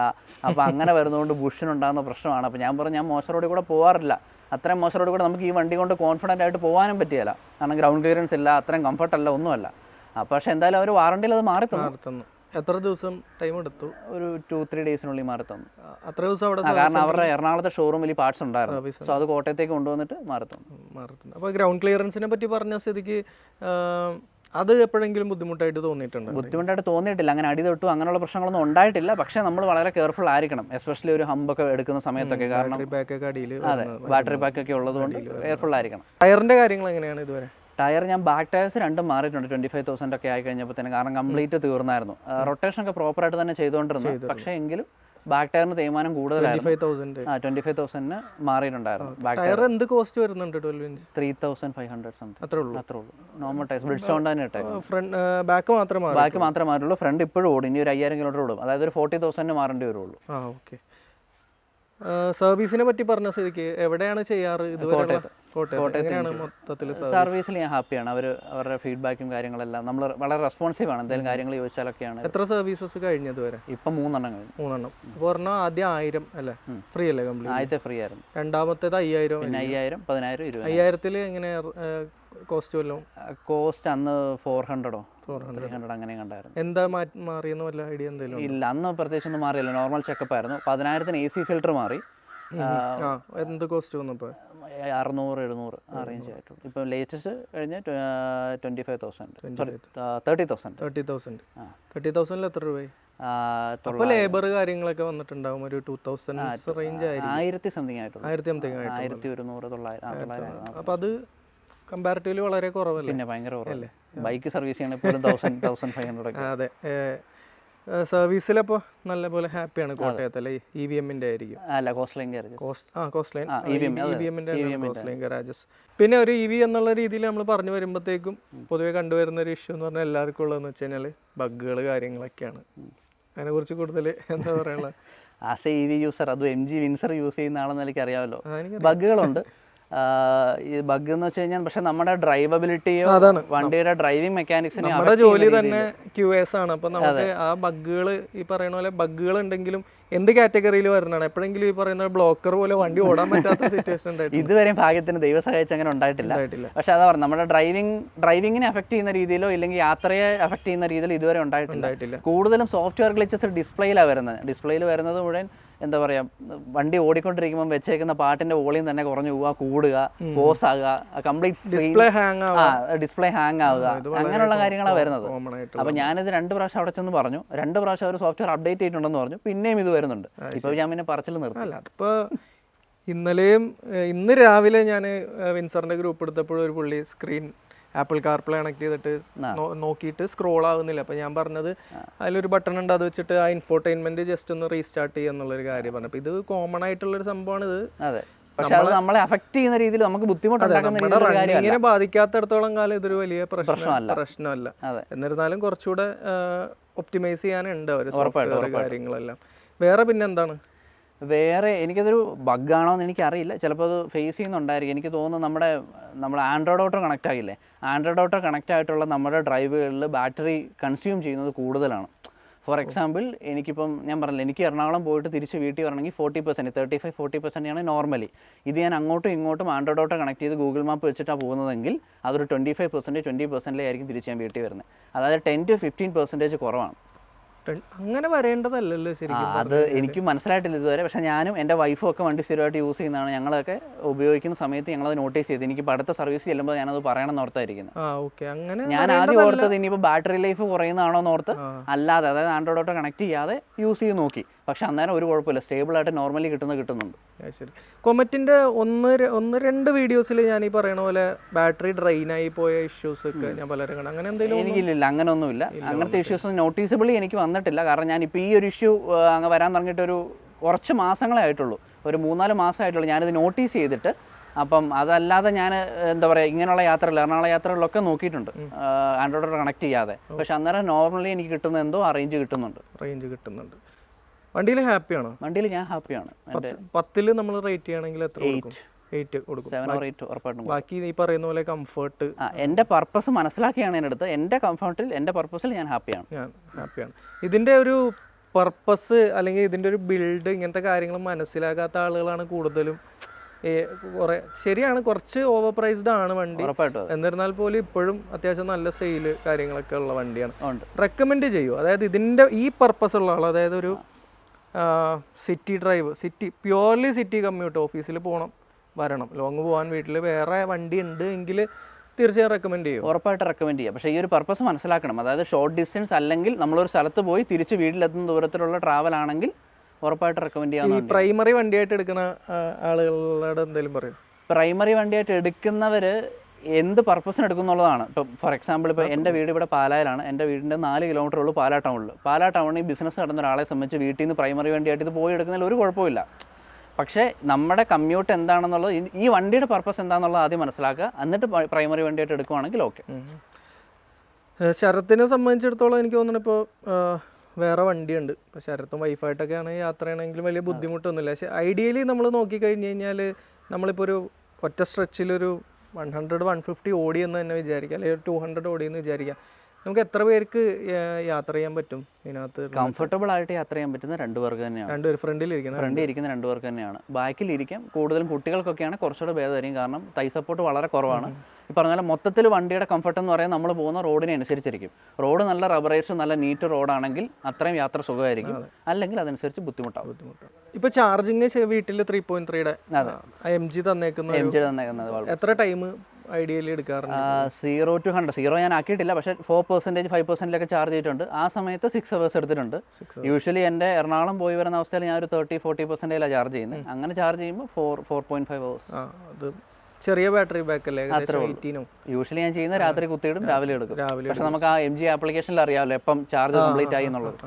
A: അപ്പോൾ അങ്ങനെ വരുന്നതുകൊണ്ട് ബുഷിനുണ്ടാകുന്ന പ്രശ്നമാണ്. അപ്പോൾ ഞാൻ പറഞ്ഞു ഞാൻ മോശം റോഡിൽ കൂടെ പോകാറില്ല അത്രയും മോശം റോഡിൽ കൂടെ നമുക്ക് ഈ വണ്ടി കൊണ്ട് കോൺഫിഡന്റ് ആയിട്ട് പോകാനും പറ്റിയല്ല. കാരണം ഗ്രൗണ്ട് ക്ലിയറൻസ് ഇല്ല അത്രയും കംഫർട്ടല്ല ഒന്നുമല്ല. അപ്പോൾ പക്ഷേ എന്തായാലും അവർ വാറണ്ടിയിൽ അത് മാറി തന്നു
B: എത്ര ദിവസം ടൈം എടുത്തു?
A: ഒരു ടു ത്രീ ഡേയ്സിനുള്ളിൽ മാറി തന്നു
B: അത്ര ദിവസം അവിടെ
A: കാരണം അവരുടെ എറണാകുളത്തെ ഷോറൂമിൽ ഈ പാർട്സ് ഉണ്ടായിരുന്നു. സോ അത് കോട്ടയത്തേക്ക് കൊണ്ടുവന്നിട്ട് മാറി തന്നു
B: മാറുന്നു അപ്പോൾ ഗ്രൗണ്ട് ക്ലിയറൻസിനെ പറ്റി പറഞ്ഞ സ്ഥിതിക്ക് അത് എപ്പോഴെങ്കിലും ബുദ്ധിമുട്ടായിട്ട് തോന്നിയിട്ടുണ്ട്?
A: ബുദ്ധിമുട്ടായിട്ട് തോന്നിയിട്ടില്ല. അങ്ങനെ അടി തൊട്ടു അങ്ങനെയുള്ള പ്രശ്നങ്ങളൊന്നും ഉണ്ടായിട്ടില്ല. പക്ഷേ നമ്മൾ വളരെ കെയർഫുൾ ആയിരിക്കണം. എസ്പെഷ്യലി ഒരു ഹമ്പൊക്കെ എടുക്കുന്ന സമയത്തൊക്കെ കാരണം ബാറ്ററി പാക്ക് ഒക്കെ ഉള്ളതുകൊണ്ട് കെയർഫുൾ ആയിരിക്കണം.
B: ടയറിന്റെ കാര്യങ്ങൾ എങ്ങനെയാണ് ഇതുവരെ?
A: ടയർ ഞാൻ ബാക്ക് ടയേഴ്സ് രണ്ടും മാറിയിട്ടുണ്ട്. ട്വന്റി ഫൈവ് തൗസൻഡ് ഒക്കെ ആയി കഴിഞ്ഞപ്പോൾ തന്നെ കാരണം കംപ്ലീറ്റ് തീർന്നായിരുന്നു. റൊട്ടേഷൻ ഒക്കെ പ്രോപ്പർ ആയിട്ട് തന്നെ ചെയ്തുകൊണ്ടിരുന്നു പക്ഷേ എങ്കിലും ബാക്ക് ടയറിന് തേയ്മാനം കൂടുതലായിരുന്നു. ആ ട്വന്റി ഫൈവ് തൗസൻഡിന് മാറിയിട്ടുണ്ടായിരുന്നു ബാക്ക്
B: ടയർ എന്ത് കോസ്റ്റ് വരുന്നുണ്ട്
A: three thousand five hundred something
B: അത്രേ ഉള്ളൂ.
A: അത്രേ ഉള്ളൂ. നോർമൽ ടയർസ് ബ്രിഡ്സ്റ്റോൺ തന്നെ ഇട്ടേക്കും
B: ഫ്രണ്ട് ബാക്ക് മാത്രം ബാക്ക്
A: ബാക്കി മാത്രമേ മാറുള്ളൂ ഫ്രണ്ട് ഇപ്പോഴും ഓടും. ഇനി ഒരു അയ്യായിരം കിലോമീറ്റർ ഓടും. അതായത് ഒരു ഫോർട്ടി തൗസൻഡിന് മാറേണ്ടി വരുള്ളൂ.
B: ആ ഓക്കെ. സർവീസിനെ പറ്റി പറഞ്ഞ സ്ഥിതിക്ക് എവിടെയാണ് ചെയ്യാറ് ഇതുവരെ മൊത്തത്തിൽ
A: സർവീസിൽ ഞാൻ ഹാപ്പിയാണ് അവർ അവരുടെ ഫീഡ്ബാക്കും കാര്യങ്ങളെല്ലാം നമ്മൾ വളരെ റെസ്പോൺസീവ് ആണ്. എന്തെങ്കിലും കാര്യങ്ങൾ ചോദിച്ചാലൊക്കെയാണ്.
B: എത്ര സർവീസസ് കഴിഞ്ഞത് ഇതുവരെ?
A: ഇപ്പം മൂന്നെണ്ണം കഴിഞ്ഞു.
B: മൂന്നെണ്ണം. അപ്പോൾ പറഞ്ഞാൽ ആദ്യം ആയിരം അല്ലേ? ഫ്രീ അല്ലേ കംപ്ലീറ്റ്
A: ആദ്യത്തെ ഫ്രീ ആയിരുന്നു
B: രണ്ടാമത്തേത് അയ്യായിരം
A: പിന്നെ അയ്യായിരം പതിനായിരം ഇരുപത്
B: അയ്യായിരത്തിൽ എങ്ങനെ കോസ്റ്റ് വല്ലതും?
A: കോസ്റ്റ് അന്ന് ഫോർ ഹൺഡ്രഡോ ത്രീ ഹൺഡ്രഡ് അങ്ങനെ കണ്ടായിരുന്നു.
B: എന്താ മാറിയെന്ന് വല്ല ഐഡിയ എന്തെങ്കിലും
A: ഇല്ല അന്ന് പ്രത്യേകിച്ച് ഒന്നും മാറിയില്ല. നോർമൽ ചെക്കപ്പ് ആയിരുന്നു. പതിനായിരത്തിന് എ സി ഫിൽറ്റർ മാറി.
B: എന്ത് കോസ്റ്റ് വന്നപ്പോൾ
A: അറുന്നൂറ് എഴുന്നൂറ് ആ റേഞ്ച് ആയിട്ടുള്ളൂ ഇപ്പം ലേറ്റസ്റ്റ് കഴിഞ്ഞ് twenty five thousand thirty thousand
B: thirty thousand. Thirty തൗസൻഡിൽ എത്ര രൂപയായി? ലേബർ കാര്യങ്ങളൊക്കെ വന്നിട്ടുണ്ടാവും. ഒരു ടൂ തൗസൻഡ് റേഞ്ച്
A: ആയിരത്തി സംതിങ് ആയിട്ടുള്ളൂ.
B: ആയിരത്തി
A: ഒരുന്നൂറ് തൊള്ളായിരം.
B: അപ്പോൾ അത് കമ്പാരിറ്റീവ്ലി വളരെ കുറവല്ലേ?
A: പിന്നെ ഭയങ്കര കുറവല്ലേ? ബൈക്ക് സർവീസ് ചെയ്യണ ഇപ്പോഴും തൗസൻഡ് തൗസൻഡ് ഫൈവ് ഹൺഡ്രഡ്
B: അതെ. സർവീസിലപ്പോൾ നല്ല പോലെ ഹാപ്പിയാണ് കോട്ടയത്തല്ലേ? ഇ വി എമ്മിന്റെ ആയിരിക്കും.
A: അല്ല കോസ്റ്റ് ലൈൻ
B: ആ കോസ്റ്റ് ലൈൻ
A: ആ,
B: ഇ
A: EVM,
B: വി
A: എമ്മിന്റെ
B: കോസ്റ്റ് ലൈൻ ഗരാജസ് പിന്നെ ഒരു ഇ വി എന്നുള്ള രീതിയിൽ നമ്മൾ പറഞ്ഞു വരുമ്പോഴത്തേക്കും പൊതുവേ കണ്ടുവരുന്ന ഒരു ഇഷ്യൂ എന്ന് പറഞ്ഞാൽ എല്ലാവർക്കും ഉള്ളതെന്ന് വെച്ച് കഴിഞ്ഞാൽ ബഗ്ഗുകൾ കാര്യങ്ങളൊക്കെയാണ്. അതിനെക്കുറിച്ച് കൂടുതൽ എന്താ പറയാനുള്ളത്?
A: As a E V user അതും എം ജി വിൻസർ യൂസ് ചെയ്യുന്ന ആളെന്ന് എനിക്ക് അറിയാമല്ലോ. ബഗ്ഗുകളുണ്ട് ഈ ബഗ് എന്ന് വെച്ച് കഴിഞ്ഞാൽ പക്ഷെ നമ്മുടെ ഡ്രൈവബിലിറ്റിയോ വണ്ടിയുടെ ഡ്രൈവിംഗ് മെക്കാനിക്സിനെ
B: നമ്മുടെ ജോലി തന്നെ ക്യു എസ് ആണ്. അപ്പൊ നമുക്ക് ആ ബഗ്ഗുകൾ ഈ പറയുന്ന പോലെ ബഗ്ഗുകൾ ഉണ്ടെങ്കിലും എന്ത് കാറ്റഗറിയിൽ വരുന്നതാണ്? എപ്പോഴെങ്കിലും ഈ പറയുന്ന ബ്ലോക്കർ പോലെ വണ്ടി ഓടാൻ പറ്റാത്ത സിറ്റുവേഷൻ
A: ഇതുവരെയും ഭാഗ്യത്തിന് ദൈവ സഹായിച്ച് അങ്ങനെ ഉണ്ടായിട്ടില്ല. പക്ഷെ അതാ പറഞ്ഞു നമ്മുടെ ഡ്രൈവിംഗ് ഡ്രൈവിംഗിനെ അഫക്ട് ചെയ്യുന്ന രീതിയിലോ ഇല്ലെങ്കിൽ യാത്രയെ അഫക്ട് ചെയ്യുന്ന രീതിയിലോ ഇതുവരെ ഉണ്ടായിട്ടില്ല. കൂടുതലും സോഫ്റ്റ്വെയർ ഗ്ലിച്ചസ് ഡിസ്പ്ലേയിലാണ് വരുന്നത്. ഡിസ്പ്ലേയിൽ വരുന്നത് മുഴുവൻ എന്താ പറയാ വണ്ടി ഓടിക്കൊണ്ടിരിക്കുമ്പോൾ വെച്ചേക്കുന്ന പാട്ടിന്റെ വോളിയം തന്നെ കുറഞ്ഞു പോവുക കൂടുക പോസ് ആകുക കംപ്ലീറ്റ്
B: ഡിസ്പ്ലേ ഹാങ്
A: ആ ഡിസ്പ്ലേ ഹാങ് ആവുക. അങ്ങനെയുള്ള കാര്യങ്ങളാണ് വരുന്നത്. അപ്പോൾ ഞാനിത് രണ്ട് പ്രാവശ്യം അവിടെ ചെന്ന് പറഞ്ഞു. രണ്ട് പ്രാവശ്യം അവർ സോഫ്റ്റ്വെയർ അപ്ഡേറ്റ് ചെയ്തിട്ടുണ്ടെന്ന് പറഞ്ഞു. പിന്നെയും ഇത് വരുന്നുണ്ട്. ഇപ്പൊ ഞാൻ പിന്നെ പറച്ചിൽ നിർത്തി.
B: ഇന്നലെയും ഇന്ന് രാവിലെ ഞാൻ വിൻസറിന്റെ ഗ്രൂപ്പ് എടുത്തപ്പോഴും ഒരു പുള്ളി സ്ക്രീൻ ആപ്പിൾ കാർപ്ലേ കണക്ട് ചെയ്തിട്ട് നോക്കിയിട്ട് സ്ക്രോൾ ആവുന്നില്ല. അപ്പൊ ഞാൻ പറഞ്ഞത് അതിലൊരു ബട്ടൺ ഉണ്ട്. അത് വെച്ചിട്ട് ആ ഇൻഫോർടൈൻമെന്റ് ജസ്റ്റ് ഒന്ന് റീസ്റ്റാർട്ട് ചെയ്യുക എന്നുള്ളൊരു കാര്യം പറഞ്ഞു. അപ്പൊ ഇത് കോമൺ ആയിട്ടുള്ള ഒരു സംഭവമാണ് ഇത്
A: അതെ. പക്ഷെ അത് നമ്മളെ അഫക്ട് ചെയ്യുന്ന രീതിയിൽ നമുക്ക് ബുദ്ധിമുട്ടുണ്ടാക്കുന്ന
B: റണ്ണിങ്ങിനെ ബാധിക്കാത്തടത്തോളം കാലം ഇതൊരു വലിയ
A: പ്രശ്നമല്ല.
B: പ്രശ്നമല്ല. എന്നിരുന്നാലും കുറച്ചുകൂടെ ഒപ്റ്റിമൈസ് ചെയ്യാനുണ്ട് അവർ കാര്യങ്ങളെല്ലാം. വേറെ പിന്നെ എന്താണ്?
A: വേറെ എനിക്കതൊരു ബഗ്ഗാണോ എന്ന് എനിക്കറിയില്ല. ചിലപ്പോൾ അത് ഫേസ് ചെയ്യുന്നുണ്ടായിരിക്കും. എനിക്ക് തോന്നുന്നു നമ്മുടെ നമ്മൾ ആൻഡ്രോയിഡ് ഓട്ടോ കണക്റ്റ് ആകില്ലേ ആൻഡ്രോയിഡ് ഓട്ടോ കണക്റ്റ് ആയിട്ടുള്ള നമ്മുടെ ഡ്രൈവുകളിൽ ബാറ്ററി കൺസ്യൂം ചെയ്യുന്നത് കൂടുതലാണ്. ഫോർ എക്സാമ്പിൾ എനിക്കിപ്പം ഞാൻ പറഞ്ഞില്ല എനിക്ക് എറണാകുളം പോയിട്ട് തിരിച്ച് വീട്ടിൽ വരണമെങ്കിൽ forty percent thirty five forty ആണ് നോർമലി ഇത് ഞാൻ അങ്ങോട്ടും ഇങ്ങോട്ടും ആൻഡ്രോയിഡ് ഓട്ടോ കണക്ട് ചെയ്ത് ഗൂഗിൾ മാപ്പ് വെച്ചിട്ടാണ് പോകുന്നതെങ്കിൽ അതൊരു ട്വന്റി ഫൈവ് പെർസെന്റ് ട്വന്റി പെർസെന്റിലായിരിക്കും തിരിച്ച് ഞാൻ വീട്ടിൽ വരുന്നത്. അതായത് ടെൻ ടു ഫിഫ്റ്റീൻ പെർസെന്റേജ് കുറവാണ്.
B: അങ്ങനെ വരേണ്ടതല്ലല്ലോ ശരിക്കും
A: അത് എനിക്ക് മനസ്സിലായിട്ടില്ല ഇതുവരെ. പക്ഷെ ഞാനും എന്റെ വൈഫും ഒക്കെ വണ്ടി സ്ഥിരമായിട്ട് യൂസ് ചെയ്യുന്നതാണ്. ഞങ്ങളൊക്കെ ഉപയോഗിക്കുന്ന സമയത്ത് ഞങ്ങളത് നോട്ടീസ് ചെയ്ത്. എനിക്ക് അടുത്ത സർവീസ് ചെല്ലുമ്പോൾ ഞാനത് പറയണമെന്ന് ഓർത്തായിരിക്കുന്നത്
B: ആ ഓക്കെ. അങ്ങനെ
A: ഞാൻ ആദ്യം ഓർത്തത് ഇനിയിപ്പോൾ ബാറ്ററി ലൈഫ് കുറയുന്നതാണോ എന്ന് ഓർത്ത്. അല്ലാതെ അതായത് ആൻഡ്രോയിഡോട്ട് കണക്ട് ചെയ്യാതെ യൂസ് ചെയ്ത് നോക്കി. പക്ഷെ അന്നേരം ഒരു കുഴപ്പമില്ല. സ്റ്റേബിൾ ആയിട്ട് നോർമലി കിട്ടുന്നത് കിട്ടുന്നുണ്ട്.
B: ശരി. കൊമറ്റിന്റെ ഒന്ന് ഒന്ന് രണ്ട് വീഡിയോസിൽ ഞാൻ ഈ പറയണ പോലെ ബാറ്ററി ഡ്രെയിൻ ആയി പോയ ഇഷ്യൂസ് ഒക്കെ ഞാൻ പലരും കണ്ടു. അങ്ങനെ എന്തെങ്കിലും
A: എനിക്കില്ല അങ്ങനെയൊന്നുമില്ല അങ്ങനത്തെ ഇഷ്യൂസ് നോട്ടീസബിളി എനിക്ക് വന്നിട്ടില്ല. കാരണം ഞാൻ ഇപ്പോൾ ഈ ഒരു ഇഷ്യൂ അങ്ങ് വരാൻ തുടങ്ങിയിട്ട് ഒരു കുറച്ച് മാസങ്ങളെ ആയിട്ടുള്ളൂ. ഒരു മൂന്നാൽ മാസമായിട്ടുള്ളൂ ഞാനിത് നോട്ടീസ് ചെയ്തിട്ട്. അപ്പം അതല്ലാതെ ഞാൻ എന്താ പറയുക ഇങ്ങനെയുള്ള യാത്രകൾ എറണാകുളം യാത്രകളിലൊക്കെ നോക്കിയിട്ടുണ്ട്. ആൻഡ്രോയിഡ് കണക്ട് ചെയ്യാതെ. പക്ഷെ അന്നേരം നോർമലി എനിക്ക് കിട്ടുന്ന എന്തോ ആ റേഞ്ച് കിട്ടുന്നുണ്ട്.
B: റേഞ്ച് കിട്ടുന്നുണ്ട്. വണ്ടിയിൽ ഹാപ്പിയാണോ?
A: വണ്ടിയിൽ ഞാൻ ഹാപ്പിയാണ്.
B: പത്തിൽ നമ്മൾ റേറ്റ് ചെയ്യണമെങ്കിൽ എത്ര കൊടുക്കും? ബാക്കി പറയുന്ന പോലെ കംഫർട്ട്
A: ആ എന്റെ പർപ്പസ് മനസ്സിലാക്കിയാണ് എന്റെ അടുത്ത്. എന്റെ കംഫർട്ടിൽ എന്റെ പർപ്പസിൽ ഞാൻ ഹാപ്പിയാണ്
B: ഞാൻ ഹാപ്പിയാണ് ഇതിന്റെ ഒരു പർപ്പസ് അല്ലെങ്കിൽ ഇതിന്റെ ഒരു ബിൽഡ് ഇങ്ങനത്തെ കാര്യങ്ങൾ മനസ്സിലാക്കാത്ത ആളുകളാണ് കൂടുതലും. ശരിയാണ് കുറച്ച് ഓവർ പ്രൈസ്ഡ് ആണ് വണ്ടി. എന്നിരുന്നാൽ പോലും ഇപ്പോഴും അത്യാവശ്യം നല്ല സെയിൽ കാര്യങ്ങളൊക്കെ ഉള്ള വണ്ടിയാണ്. റെക്കമെൻഡ് ചെയ്യൂ. അതായത് ഇതിന്റെ ഈ പർപ്പസ് ഉള്ള ആൾ അതായത് ഒരു city drive city purely city commute ഓഫീസിൽ പോകണം വരണം. ലോങ് പോകാൻ വീട്ടിൽ വേറെ വണ്ടി ഉണ്ട് എങ്കിൽ തീർച്ചയായും റെക്കമെൻഡ് ചെയ്യും.
A: ഉറപ്പായിട്ട് റെക്കമെൻഡ് ചെയ്യാം. പക്ഷേ ഈ ഒരു പർപ്പസ് മനസ്സിലാക്കണം. അതായത് ഷോർട്ട് ഡിസ്റ്റൻസ് അല്ലെങ്കിൽ നമ്മളൊരു സ്ഥലത്ത് പോയി തിരിച്ച് വീട്ടിലെത്തുന്ന ദൂരത്തിലുള്ള ട്രാവൽ ആണെങ്കിൽ ഉറപ്പായിട്ട് റെക്കമെൻഡ്
B: ചെയ്യാം
A: ഈ
B: പ്രൈമറി വണ്ടിയായിട്ട് എടുക്കുന്ന ആളുകളോട് എന്തെങ്കിലും പറയും.
A: പ്രൈമറി വണ്ടിയായിട്ട് എടുക്കുന്നവർ എന്ത് പർപ്പസിന് എടുക്കുന്നുള്ളതാണ്. ഇപ്പം ഫോർ എക്സാമ്പിൾ ഇപ്പോൾ എന്റെ വീട് ഇവിടെ പാലായിലാണ്. എന്റെ വീടിന്റെ നാല് കിലോമീറ്റർ ഉള്ളൂ പാലാ ടൗണിൽ പാലാ ടൗണിൽ ബിസിനസ് നടന്ന ഒരാളെ സംബന്ധിച്ച് വീട്ടിൽ നിന്ന് പ്രൈമറി വേണ്ടിയായിട്ട് ഇത് പോയി എടുക്കുന്നതിൽ ഒരു കുഴപ്പമില്ല. പക്ഷേ നമ്മുടെ കമ്മ്യൂട്ട് എന്താണെന്നുള്ളത് ഈ- വണ്ടിയുടെ പർപ്പസ് എന്താണെന്നുള്ളത് ആദ്യം മനസ്സിലാക്കുക. എന്നിട്ട് പ്രൈമറി വേണ്ടിയായിട്ട് എടുക്കുവാണെങ്കിൽ ഓക്കെ
B: ശരത്തിനെ സംബന്ധിച്ചിടത്തോളം എനിക്ക് തോന്നുന്നു ഇപ്പോൾ വേറെ വണ്ടിയുണ്ട്. ഇപ്പോൾ ശരത്തും വൈഫായിട്ടൊക്കെയാണ് യാത്ര ചെയ്യണമെങ്കിലും വലിയ ബുദ്ധിമുട്ടൊന്നുമില്ല. പക്ഷേ ഐഡിയലി നമ്മൾ നോക്കിക്കഴിഞ്ഞ് കഴിഞ്ഞാൽ നമ്മളിപ്പോൾ ഒരു ഒറ്റ സ്ട്രെച്ചിലൊരു വൺ ഹൺഡ്രഡ് വൺ ഫിഫ്റ്റി ഓടി എന്ന് തന്നെ വിചാരിക്കാം. അല്ലെങ്കിൽ ടു ഹൺഡ്രഡ് ഓടി എന്ന് വിചാരിക്കാം. നമുക്ക് എത്ര പേർക്ക് യാത്ര ചെയ്യാൻ പറ്റും ഇതിനകത്ത്?
A: കംഫർട്ടബിൾ ആയിട്ട് യാത്ര ചെയ്യാൻ പറ്റുന്ന രണ്ട് പേർക്ക് തന്നെയാണ്.
B: രണ്ടുപേർ പേര്
A: ഫ്രണ്ടിൽ ഇരിക്കുന്ന രണ്ട് പേർക്ക് തന്നെയാണ്. ബാക്കിൽ ഇരിക്കാം. കൂടുതലും കുട്ടികൾക്കൊക്കെയാണ് കുറച്ചുകൂടെ ഭേദമായിരിക്കും കാരണം തൈ സപ്പോർട്ട് വളരെ കുറവാണ്. ഈ പറഞ്ഞാൽ മൊത്തത്തിൽ വണ്ടിയുടെ കംഫർട്ട് എന്ന് പറയുന്നത് നമ്മൾ പോകുന്ന റോഡിനെ അനുസരിച്ചിരിക്കും. റോഡ് നല്ല റബറേഷൻ നല്ല നീറ്റ് റോഡാണെങ്കിൽ അത്രയും യാത്ര സുഖമായിരിക്കും. അല്ലെങ്കിൽ അതനുസരിച്ച് ബുദ്ധിമുട്ടാവും.
B: ബുദ്ധിമുട്ടാണ് ഇപ്പൊ ചാർജിങ് വീട്ടിൽ ത്രീ പോയിന്റ് ത്രീയുടെ എം ജി തന്നേക്കുന്നത്
A: എം ജി തന്നേക്കുന്നത്
B: എത്ര ടൈം ഐഡിയലി എടുക്കാറുണ്ട്.
A: സീറോ ടു ഹൺഡ്രഡ് സീറോ ഞാൻ ആക്കിയിട്ടില്ല പക്ഷേ ഫോർ പെർസെന്റേജ് ഫൈവ് പെർസെന്റിലൊക്കെ ചാർജ് ചെയ്തിട്ടുണ്ട്. ആ സമയത്ത് സിക്സ് അവേഴ്സ് എടുത്തിട്ടുണ്ട്. യൂഷ്വലി എന്റെ എറണാകുളം പോയി വരുന്ന അവസ്ഥയിൽ ഞാൻ ഒരു തേർട്ടി ഫോർട്ടി പെർസെന്റേജിലാണ് ചാർജ് ചെയ്യുന്നത്. അങ്ങനെ ചാർജ് ചെയ്യുമ്പോൾ four four point five hours
B: അത് ചെറിയ ബാറ്ററി ബാക്ക് അല്ലേ?
A: യൂഷ്വലി ഞാൻ ചെയ്യുന്ന രാത്രി കുത്തിയിടും രാവിലെ എടുക്കും.
B: രാവിലെ
A: പക്ഷെ നമുക്ക് ആ എം ജി ആപ്ലിക്കേഷനിൽ അറിയാമല്ലോ എപ്പം ചാർജ് കംപ്ലീറ്റ് ആയി എന്നുള്ളത്.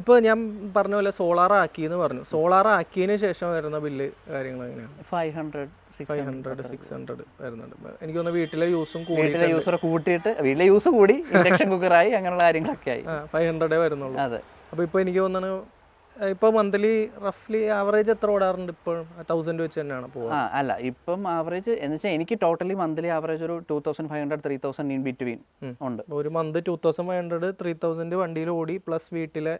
B: ഇപ്പോൾ ഞാൻ പറഞ്ഞ പോലെ സോളാർ ആക്കി എന്ന് പറഞ്ഞു. സോളാർ ആക്കിയതിന് ശേഷം വരുന്ന ബില്ല് കാര്യങ്ങൾ എങ്ങനെയാണ്
A: five hundred
B: five hundred six hundred വരുന്നുണ്ട്. ഇപ്പൊ എനിക്ക് തോന്നുന്നു വീട്ടിലെ യൂസും കൂടി
A: വീട്ടിലെ യൂസർ കൂട്ടിയിട്ട് വീട്ടിലെ യൂസ് കൂടി ഇൻഡക്ഷൻ കുക്കറായി അങ്ങനെയുള്ള കാര്യങ്ങളൊക്കെ ആയി.
B: ഫൈവ് ഹൺഡ്രഡേ വരുന്നുള്ളൂ.
A: അതെ.
B: അപ്പോൾ ഇപ്പോൾ എനിക്ക് തോന്നുന്നു ഇപ്പൊ മന്ത്ലി റഫ്ലി ആവറേജ് എത്ര ഓടാറുണ്ട് ഇപ്പോൾ തൗസൻഡ് വെച്ച് തന്നെയാണ്
A: അല്ല ഇപ്പം ആവറേജ് എന്ന് വെച്ചാൽ എനിക്ക് ടോട്ടലി മന്ത്ലി ആവറേജ് ഒരു two thousand five hundred three thousand in between ഉണ്ട്.
B: ഒരു month two thousand five hundred three thousand വണ്ടിയിൽ ഓടി പ്ലസ് വീട്ടിലെ.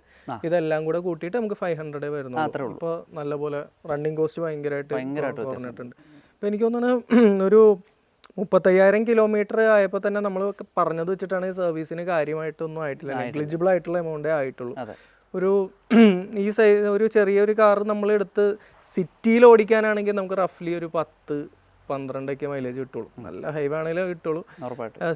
B: ഇതെല്ലാം കൂടെ കൂട്ടിയിട്ട് നമുക്ക് ഫൈവ് ഹൺഡ്രഡേ
A: വരുന്നു
B: ഇപ്പോൾ നല്ലപോലെ റണ്ണിങ് കോസ്റ്റ് ഭയങ്കരമായിട്ട് കുറഞ്ഞിട്ടുണ്ട്. അപ്പോൾ എനിക്ക് തോന്നുന്നത് ഒരു മുപ്പത്തയ്യായിരം കിലോമീറ്റർ ആയപ്പോൾ തന്നെ നമ്മൾ പറഞ്ഞത് വെച്ചിട്ടാണ് സർവീസിന് കാര്യമായിട്ടൊന്നും ആയിട്ടില്ല. നെഗ്ലിജിബിൾ ആയിട്ടുള്ള എമൗണ്ടേ ആയിട്ടുള്ളൂ. ഒരു ഈ സൈ ഒരു ചെറിയൊരു കാർ നമ്മൾ എടുത്ത് സിറ്റിയിൽ ഓടിക്കാനാണെങ്കിൽ നമുക്ക് റഫ്ലി ഒരു പത്ത് പന്ത്രണ്ടൊക്കെ മൈലേജ് കിട്ടുള്ളൂ. നല്ല ഹൈവേ ആണെങ്കിലും കിട്ടുള്ളൂ.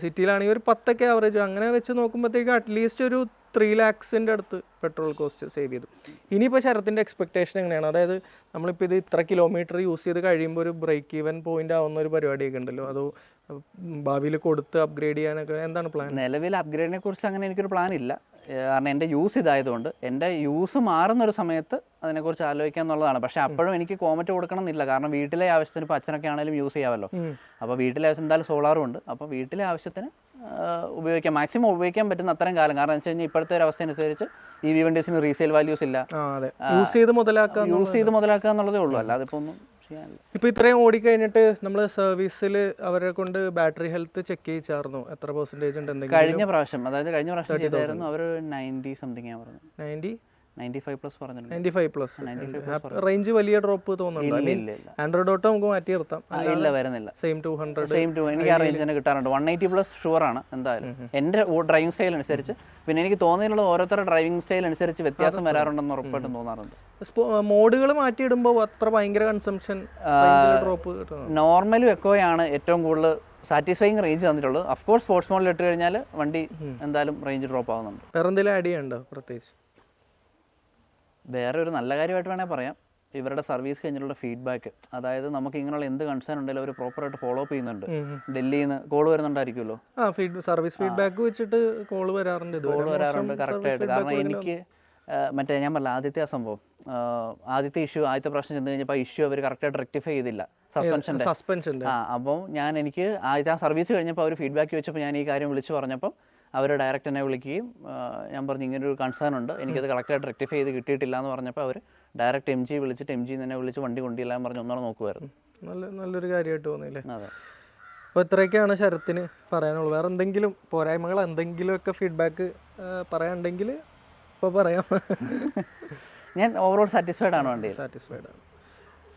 B: സിറ്റിയിലാണെങ്കിൽ ഒരു പത്തൊക്കെ ആവറേജ് അങ്ങനെ വെച്ച് നോക്കുമ്പോഴത്തേക്ക് അറ്റ്ലീസ്റ്റ് ഒരു ത്രീ ലാക്സിന്റെ അടുത്ത് പെട്രോൾ കോസ്റ്റ് സേവ് ചെയ്തു. ഇനിയിപ്പോൾ ശരത്തിന്റെ എക്സ്പെക്ടേഷൻ എങ്ങനെയാണ്? അതായത് നമ്മളിപ്പോൾ ഇത് ഇത്ര കിലോമീറ്റർ യൂസ് ചെയ്ത് കഴിയുമ്പോൾ ഒരു ബ്രേക്ക് ഈവൻ പോയിന്റ് ആവുന്ന ഒരു പരിപാടിയൊക്കെ ഉണ്ടല്ലോ. അതോ ഭാവിയിൽ കൊടുത്ത് അപ്ഗ്രേഡ് ചെയ്യാനൊക്കെ എന്താണ് പ്ലാൻ
A: നിലവിൽ അപ്ഗ്രേഡിനെ കുറിച്ച് അങ്ങനെ എനിക്കൊരു പ്ലാൻ ഇല്ല. കാരണം എന്റെ യൂസ് ഇതായതുകൊണ്ട് എന്റെ യൂസ് മാറുന്ന ഒരു സമയത്ത് അതിനെക്കുറിച്ച് ആലോചിക്കുക എന്നുള്ളതാണ്. പക്ഷേ അപ്പോഴും എനിക്ക് കോമറ്റ് കൊടുക്കണം എന്നില്ല. കാരണം വീട്ടിലെ ആവശ്യത്തിന് ഇപ്പോൾ അച്ഛനൊക്കെ ആണെങ്കിലും യൂസ് ചെയ്യാമല്ലോ. അപ്പോൾ വീട്ടിലെ ആവശ്യം എന്തായാലും സോളാറും ഉണ്ട്. അപ്പോൾ വീട്ടിലെ ആവശ്യത്തിന് ഉപയോഗിക്കാം. മാക്സിമം ഉപയോഗിക്കാൻ പറ്റുന്ന അത്രയും കാലം. കാരണം എന്ന് വെച്ച് കഴിഞ്ഞാൽ ഇപ്പോഴത്തെ ഒരു അവസ്ഥ അനുസരിച്ച് ഈ വി വണ്ടീസിന് റീസെയിൽ വാല്യൂസ് ഇല്ല.
B: യൂസ് ചെയ്ത്
A: യൂസ് ചെയ്ത് മുതലാക്കുക എന്നുള്ളതേ ഉള്ളൂ. അല്ലാതെ ഇപ്പോൾ ഒന്നും ചെയ്യാനില്ല
B: ഇപ്പോൾ ഇത്രയും ഓടിക്കഴിഞ്ഞിട്ട് നമ്മൾ സർവീസിൽ അവരെ കൊണ്ട് ബാറ്ററി ഹെൽത്ത് ചെക്ക് ചെയ്യിച്ചായിരുന്നു എത്ര പെർസെന്റേജ് ഉണ്ട് എന്തെങ്കിലും?
A: കഴിഞ്ഞ പ്രാവശ്യം അതായത് കഴിഞ്ഞ പ്രാവശ്യം ചെയ്തായിരുന്നു. അവർ നയന്റി സംതിങ് ഞാൻ പറഞ്ഞു. നയന്റി
B: റേഞ്ച് വലിയ ഡ്രോപ്പ് തോന്നുന്നുണ്ട്? ആൻഡ്രോയിഡ് ഓട്ടോ നമുക്ക് മാറ്റി നിർത്താം.
A: ഇല്ല വരുന്നില്ല.
B: Same two hundred
A: same two എനിക്ക് ആ റേഞ്ച് തന്നെ കിട്ടാറുണ്ട്. വൺ എയ്റ്റി പ്ലസ് ഷുവർ ആണ് എന്തായാലും. എന്റെ ഡ്രൈവിംഗ് സ്റ്റൈൽ അനുസരിച്ച്. പിന്നെ എനിക്ക് തോന്നിയിട്ടുള്ള ഓരോരുത്തരുടെ ഡ്രൈവിംഗ് സ്റ്റൈൽ അനുസരിച്ച് വ്യത്യാസം വരാറുണ്ടെന്ന് ഉറപ്പായിട്ടും തോന്നാറുണ്ട്.
B: മോഡുകൾ മാറ്റിയിടുമ്പോൾ അത്ര ഭയങ്കര കൺസംഷൻ ഡ്രോപ്പ്
A: നോർമലും എക്കോയാണ് ഏറ്റവും കൂടുതൽ സാറ്റിസ്ഫൈങ് റേഞ്ച് തന്നിട്ടുള്ളത്. അഫ്കോഴ്സ് സ്പോർട്സ് മോഡിൽ ഇട്ട് കഴിഞ്ഞാൽ വണ്ടി എന്തായാലും റേഞ്ച് ഡ്രോപ്പ് ആവുന്നുണ്ട്.
B: വേറെ എന്തെങ്കിലും ആഡ് ചെയ്യണ്ടോ പ്രത്യേകിച്ച്?
A: വേറെ ഒരു നല്ല കാര്യമായിട്ട് വേണേൽ പറയാം. ഇവരുടെ സർവീസ് കഴിഞ്ഞിട്ടുള്ള ഫീഡ്ബാക്ക് അതായത് നമുക്ക് ഇങ്ങനെയുള്ള എന്ത് കൺസേൺ ഉണ്ടെങ്കിലും അവർ പ്രോപ്പറായിട്ട് ഫോളോ അപ്പ് ചെയ്യുന്നുണ്ട്. ഡൽഹിയിൽ നിന്ന് കോൾ വരുന്നുണ്ടായിരിക്കുമല്ലോ?
B: സർവീസ് ഫീഡ്ബാക്ക് വെച്ചിട്ട് കോൾ വരാറുണ്ട്
A: കോൾ വരാറുണ്ട് കറക്റ്റ് ആയിട്ട്. കാരണം എനിക്ക് മറ്റേ ഞാൻ പറഞ്ഞ ആദ്യത്തെ ആ സംഭവം. ആദ്യത്തെ ഇഷ്യൂ ആദ്യത്തെ പ്രശ്നം ചെന്ന് കഴിഞ്ഞപ്പോൾ ആ ഇഷ്യൂ അവർ കറക്റ്റായിട്ട് റെക്ടിഫൈ ചെയ്തില്ല. സസ്പെൻഷന്റെ
B: സസ്പെൻഷന്റെ
A: ആ അപ്പോൾ ഞാൻ എനിക്ക് ആദ്യത്തെ ആ സർവീസ് കഴിഞ്ഞപ്പോൾ അവർ ഫീഡ്ബാക്ക് വെച്ചപ്പോൾ ഞാൻ ഈ കാര്യം വിളിച്ചു പറഞ്ഞപ്പോൾ അവർ ഡയറക്റ്റ് എന്നെ വിളിക്കുകയും ഞാൻ പറഞ്ഞു ഇങ്ങനെ ഒരു കൺസേൺ ഉണ്ട്. എനിക്കത് കറക്റ്റായിട്ട് റെക്ടിഫൈ ചെയ്ത് കിട്ടിയിട്ടില്ല എന്ന് പറഞ്ഞപ്പോൾ അവർ ഡയറക്റ്റ് എം ജി വിളിച്ചിട്ട് എം ജി തന്നെ വിളിച്ച് വണ്ടി കൊണ്ടില്ല എന്ന് പറഞ്ഞ് ഒന്നുകൂടെ നോക്കുമായിരുന്നു
B: നല്ല നല്ലൊരു കാര്യമായിട്ട് തോന്നിയില്ലേ?
A: അതെ.
B: അപ്പോൾ ഇത്രയൊക്കെയാണ് ശരത്തിന് പറയാനുള്ളത്. വേറെ എന്തെങ്കിലും പോരായ്മകൾ എന്തെങ്കിലുമൊക്കെ ഫീഡ്ബാക്ക് പറയാനുണ്ടെങ്കിൽ ഇപ്പോൾ പറയാം.
A: ഞാൻ ഓവറോൾ സാറ്റിസ്ഫൈഡ് ആണ് വണ്ടിയിൽ.
B: സാറ്റിസ്ഫൈഡ് ആണ്.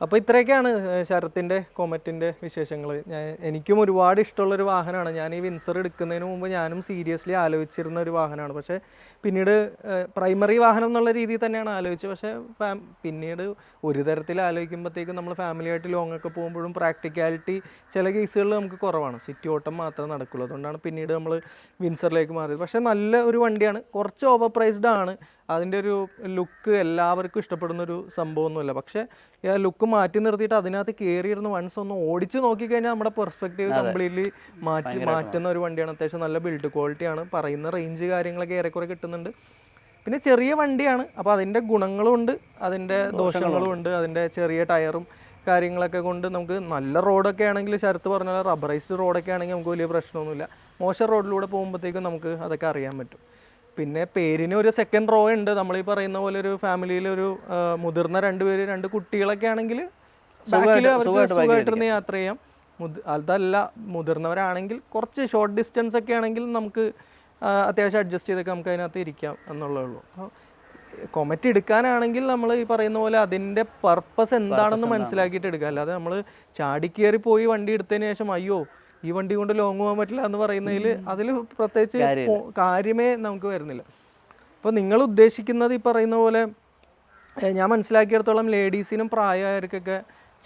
B: അപ്പോൾ ഇത്രയൊക്കെയാണ് ശരത്തിന്റെ കൊമറ്റിന്റെ വിശേഷങ്ങൾ ഞാൻ എനിക്കും ഒരുപാട് ഇഷ്ടമുള്ളൊരു വാഹനമാണ് ഞാൻ ഈ വിൻസർ എടുക്കുന്നതിന് മുമ്പ് ഞാനും സീരിയസ്ലി ആലോചിച്ചിരുന്ന ഒരു വാഹനമാണ് പക്ഷേ പിന്നീട് പ്രൈമറി വാഹനം എന്നുള്ള രീതിയിൽ തന്നെയാണ് ആലോചിച്ചത്. പക്ഷേ ഫാം പിന്നീട് ഒരു തരത്തിൽ ആലോചിക്കുമ്പോഴത്തേക്കും നമ്മൾ ഫാമിലിയായിട്ട് ലോങ് ഒക്കെ പോകുമ്പോഴും പ്രാക്ടിക്കാലിറ്റി ചില കേസുകളിൽ നമുക്ക് കുറവാണ്. സിറ്റി ഓട്ടം മാത്രമേ നടക്കുള്ളൂ. അതുകൊണ്ടാണ് പിന്നീട് നമ്മൾ വിൻസറിലേക്ക് മാറിയത്. പക്ഷേ നല്ല ഒരു വണ്ടിയാണ്. കുറച്ച് ഓവർ പ്രൈസ്ഡ് ആണ്. അതിന്റെ ഒരു ലുക്ക് എല്ലാവർക്കും ഇഷ്ടപ്പെടുന്ന ഒരു സംഭവമൊന്നുമില്ല. പക്ഷേ ആ ലുക്ക് മാറ്റി നിർത്തിയിട്ട് അതിനകത്ത് കയറിയിരുന്ന് വൺസ് ഒന്ന് ഓടിച്ച് നോക്കിക്കഴിഞ്ഞാൽ നമ്മുടെ പെർസ്പെക്റ്റീവ് കംപ്ലീറ്റ്ലി മാറ്റി മാറ്റുന്ന ഒരു വണ്ടിയാണ്. അത്യാവശ്യം നല്ല ബിൽഡ് ക്വാളിറ്റിയാണ് പറയുന്ന റേഞ്ച് കാര്യങ്ങളൊക്കെ ഏറെക്കുറെ കിട്ടുന്നുണ്ട്. പിന്നെ ചെറിയ വണ്ടിയാണ്. അപ്പോൾ അതിന്റെ ഗുണങ്ങളും ഉണ്ട് അതിന്റെ ദോഷങ്ങളും ഉണ്ട് അതിന്റെ ചെറിയ ടയറും കാര്യങ്ങളൊക്കെ കൊണ്ട് നമുക്ക് നല്ല റോഡൊക്കെ ആണെങ്കിൽ ശരത്ത് പറഞ്ഞ പോലെ റബ്ബറൈസ്ഡ് റോഡൊക്കെ ആണെങ്കിൽ നമുക്ക് വലിയ പ്രശ്നമൊന്നുമില്ല. മോശം റോഡിലൂടെ പോകുമ്പോഴത്തേക്കും നമുക്ക് അതൊക്കെ അറിയാൻ പറ്റും. പിന്നെ പേരിന് ഒരു സെക്കൻഡ് റോ ഉണ്ട്. നമ്മൾ ഈ പറയുന്ന പോലെ ഒരു ഫാമിലിയിൽ ഒരു മുതിർന്ന രണ്ടുപേര് രണ്ട് കുട്ടികളൊക്കെ ആണെങ്കിൽ ബാക്കിൽ അവർക്ക് സുഖമായിട്ടിരുന്ന് യാത്ര ചെയ്യാം. അതല്ല മുതിർന്നവരാണെങ്കിൽ കുറച്ച് ഷോർട്ട് ഡിസ്റ്റൻസ് ഒക്കെ ആണെങ്കിൽ നമുക്ക് അത്യാവശ്യം അഡ്ജസ്റ്റ് ചെയ്തൊക്കെ നമുക്ക് അതിനകത്ത് ഇരിക്കാം എന്നുള്ളേ ഉള്ളൂ. അപ്പോൾ കൊമറ്റ് എടുക്കാനാണെങ്കിൽ നമ്മൾ ഈ പറയുന്ന പോലെ അതിന്റെ പർപ്പസ് എന്താണെന്ന് മനസ്സിലാക്കിയിട്ട് എടുക്കുക. അല്ലാതെ നമ്മൾ ചാടിക്കേറി പോയി വണ്ടി എടുത്തതിന് ശേഷം അയ്യോ ഈ വണ്ടി കൊണ്ട് ലോങ് പോകാൻ പറ്റില്ല എന്ന് പറയുന്നതിൽ അതിൽ പ്രത്യേകിച്ച് കാര്യമേ നമുക്ക് വരുന്നില്ല. അപ്പോൾ നിങ്ങൾ ഉദ്ദേശിക്കുന്നത് ഈ പറയുന്ന പോലെ ഞാൻ മനസ്സിലാക്കിയിടത്തോളം ലേഡീസിനും പ്രായമായവർക്കൊക്കെ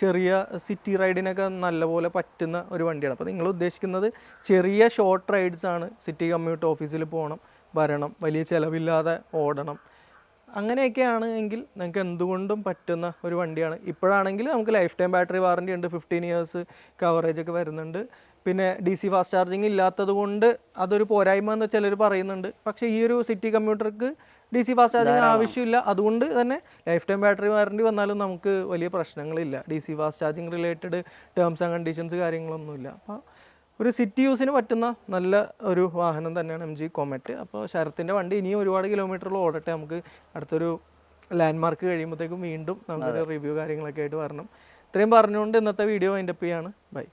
B: ചെറിയ സിറ്റി റൈഡിനൊക്കെ നല്ലപോലെ പറ്റുന്ന ഒരു വണ്ടിയാണ്. അപ്പോൾ നിങ്ങൾ ഉദ്ദേശിക്കുന്നത് ചെറിയ ഷോർട്ട് റൈഡ്സ് ആണ് സിറ്റി കമ്മ്യൂട്ട് ഓഫീസിൽ പോകണം വരണം വലിയ ചിലവില്ലാതെ ഓടണം. അങ്ങനെയൊക്കെയാണ് എങ്കിൽ നിങ്ങൾക്ക് എന്തുകൊണ്ടും പറ്റുന്ന ഒരു വണ്ടിയാണ്. ഇപ്പോഴാണെങ്കിൽ നമുക്ക് ലൈഫ് ടൈം ബാറ്ററി വാറന്റി ഉണ്ട് ഫിഫ്റ്റീൻ ഇയേഴ്സ് കവറേജ് ഒക്കെ വരുന്നുണ്ട്. പിന്നെ ഡി സി ഫാസ്റ്റ് ചാർജിങ് ഇല്ലാത്തത് കൊണ്ട് അതൊരു പോരായ്മ എന്ന് ചിലർ പറയുന്നുണ്ട്. പക്ഷേ ഈ ഒരു സിറ്റി കമ്പ്യൂട്ടർക്ക് ഡി സി ഫാസ്റ്റ് ചാർജിങ് ആവശ്യമില്ല. അതുകൊണ്ട് തന്നെ ലൈഫ് ടൈം ബാറ്ററി വാറണ്ടി വന്നാലും നമുക്ക് വലിയ പ്രശ്നങ്ങളില്ല. D C fast charging related terms and conditions കാര്യങ്ങളൊന്നുമില്ല. അപ്പോൾ ഒരു സിറ്റി യൂസിന് പറ്റുന്ന നല്ല ഒരു വാഹനം തന്നെയാണ് എം ജി കൊമറ്റ് അപ്പോൾ ശരത്തിന്റെ വണ്ടി ഇനിയും ഒരുപാട് കിലോമീറ്ററിൽ ഓടട്ടെ. നമുക്ക് അടുത്തൊരു ലാൻഡ് മാർക്ക് കഴിയുമ്പോഴത്തേക്കും വീണ്ടും നമുക്കൊരു റിവ്യൂ കാര്യങ്ങളൊക്കെ ആയിട്ട് വരണം. ഇത്രയും പറഞ്ഞുകൊണ്ട് ഇന്നത്തെ വീഡിയോ വൈൻഡപ്പ് ചെയ്യാണ്. ബൈ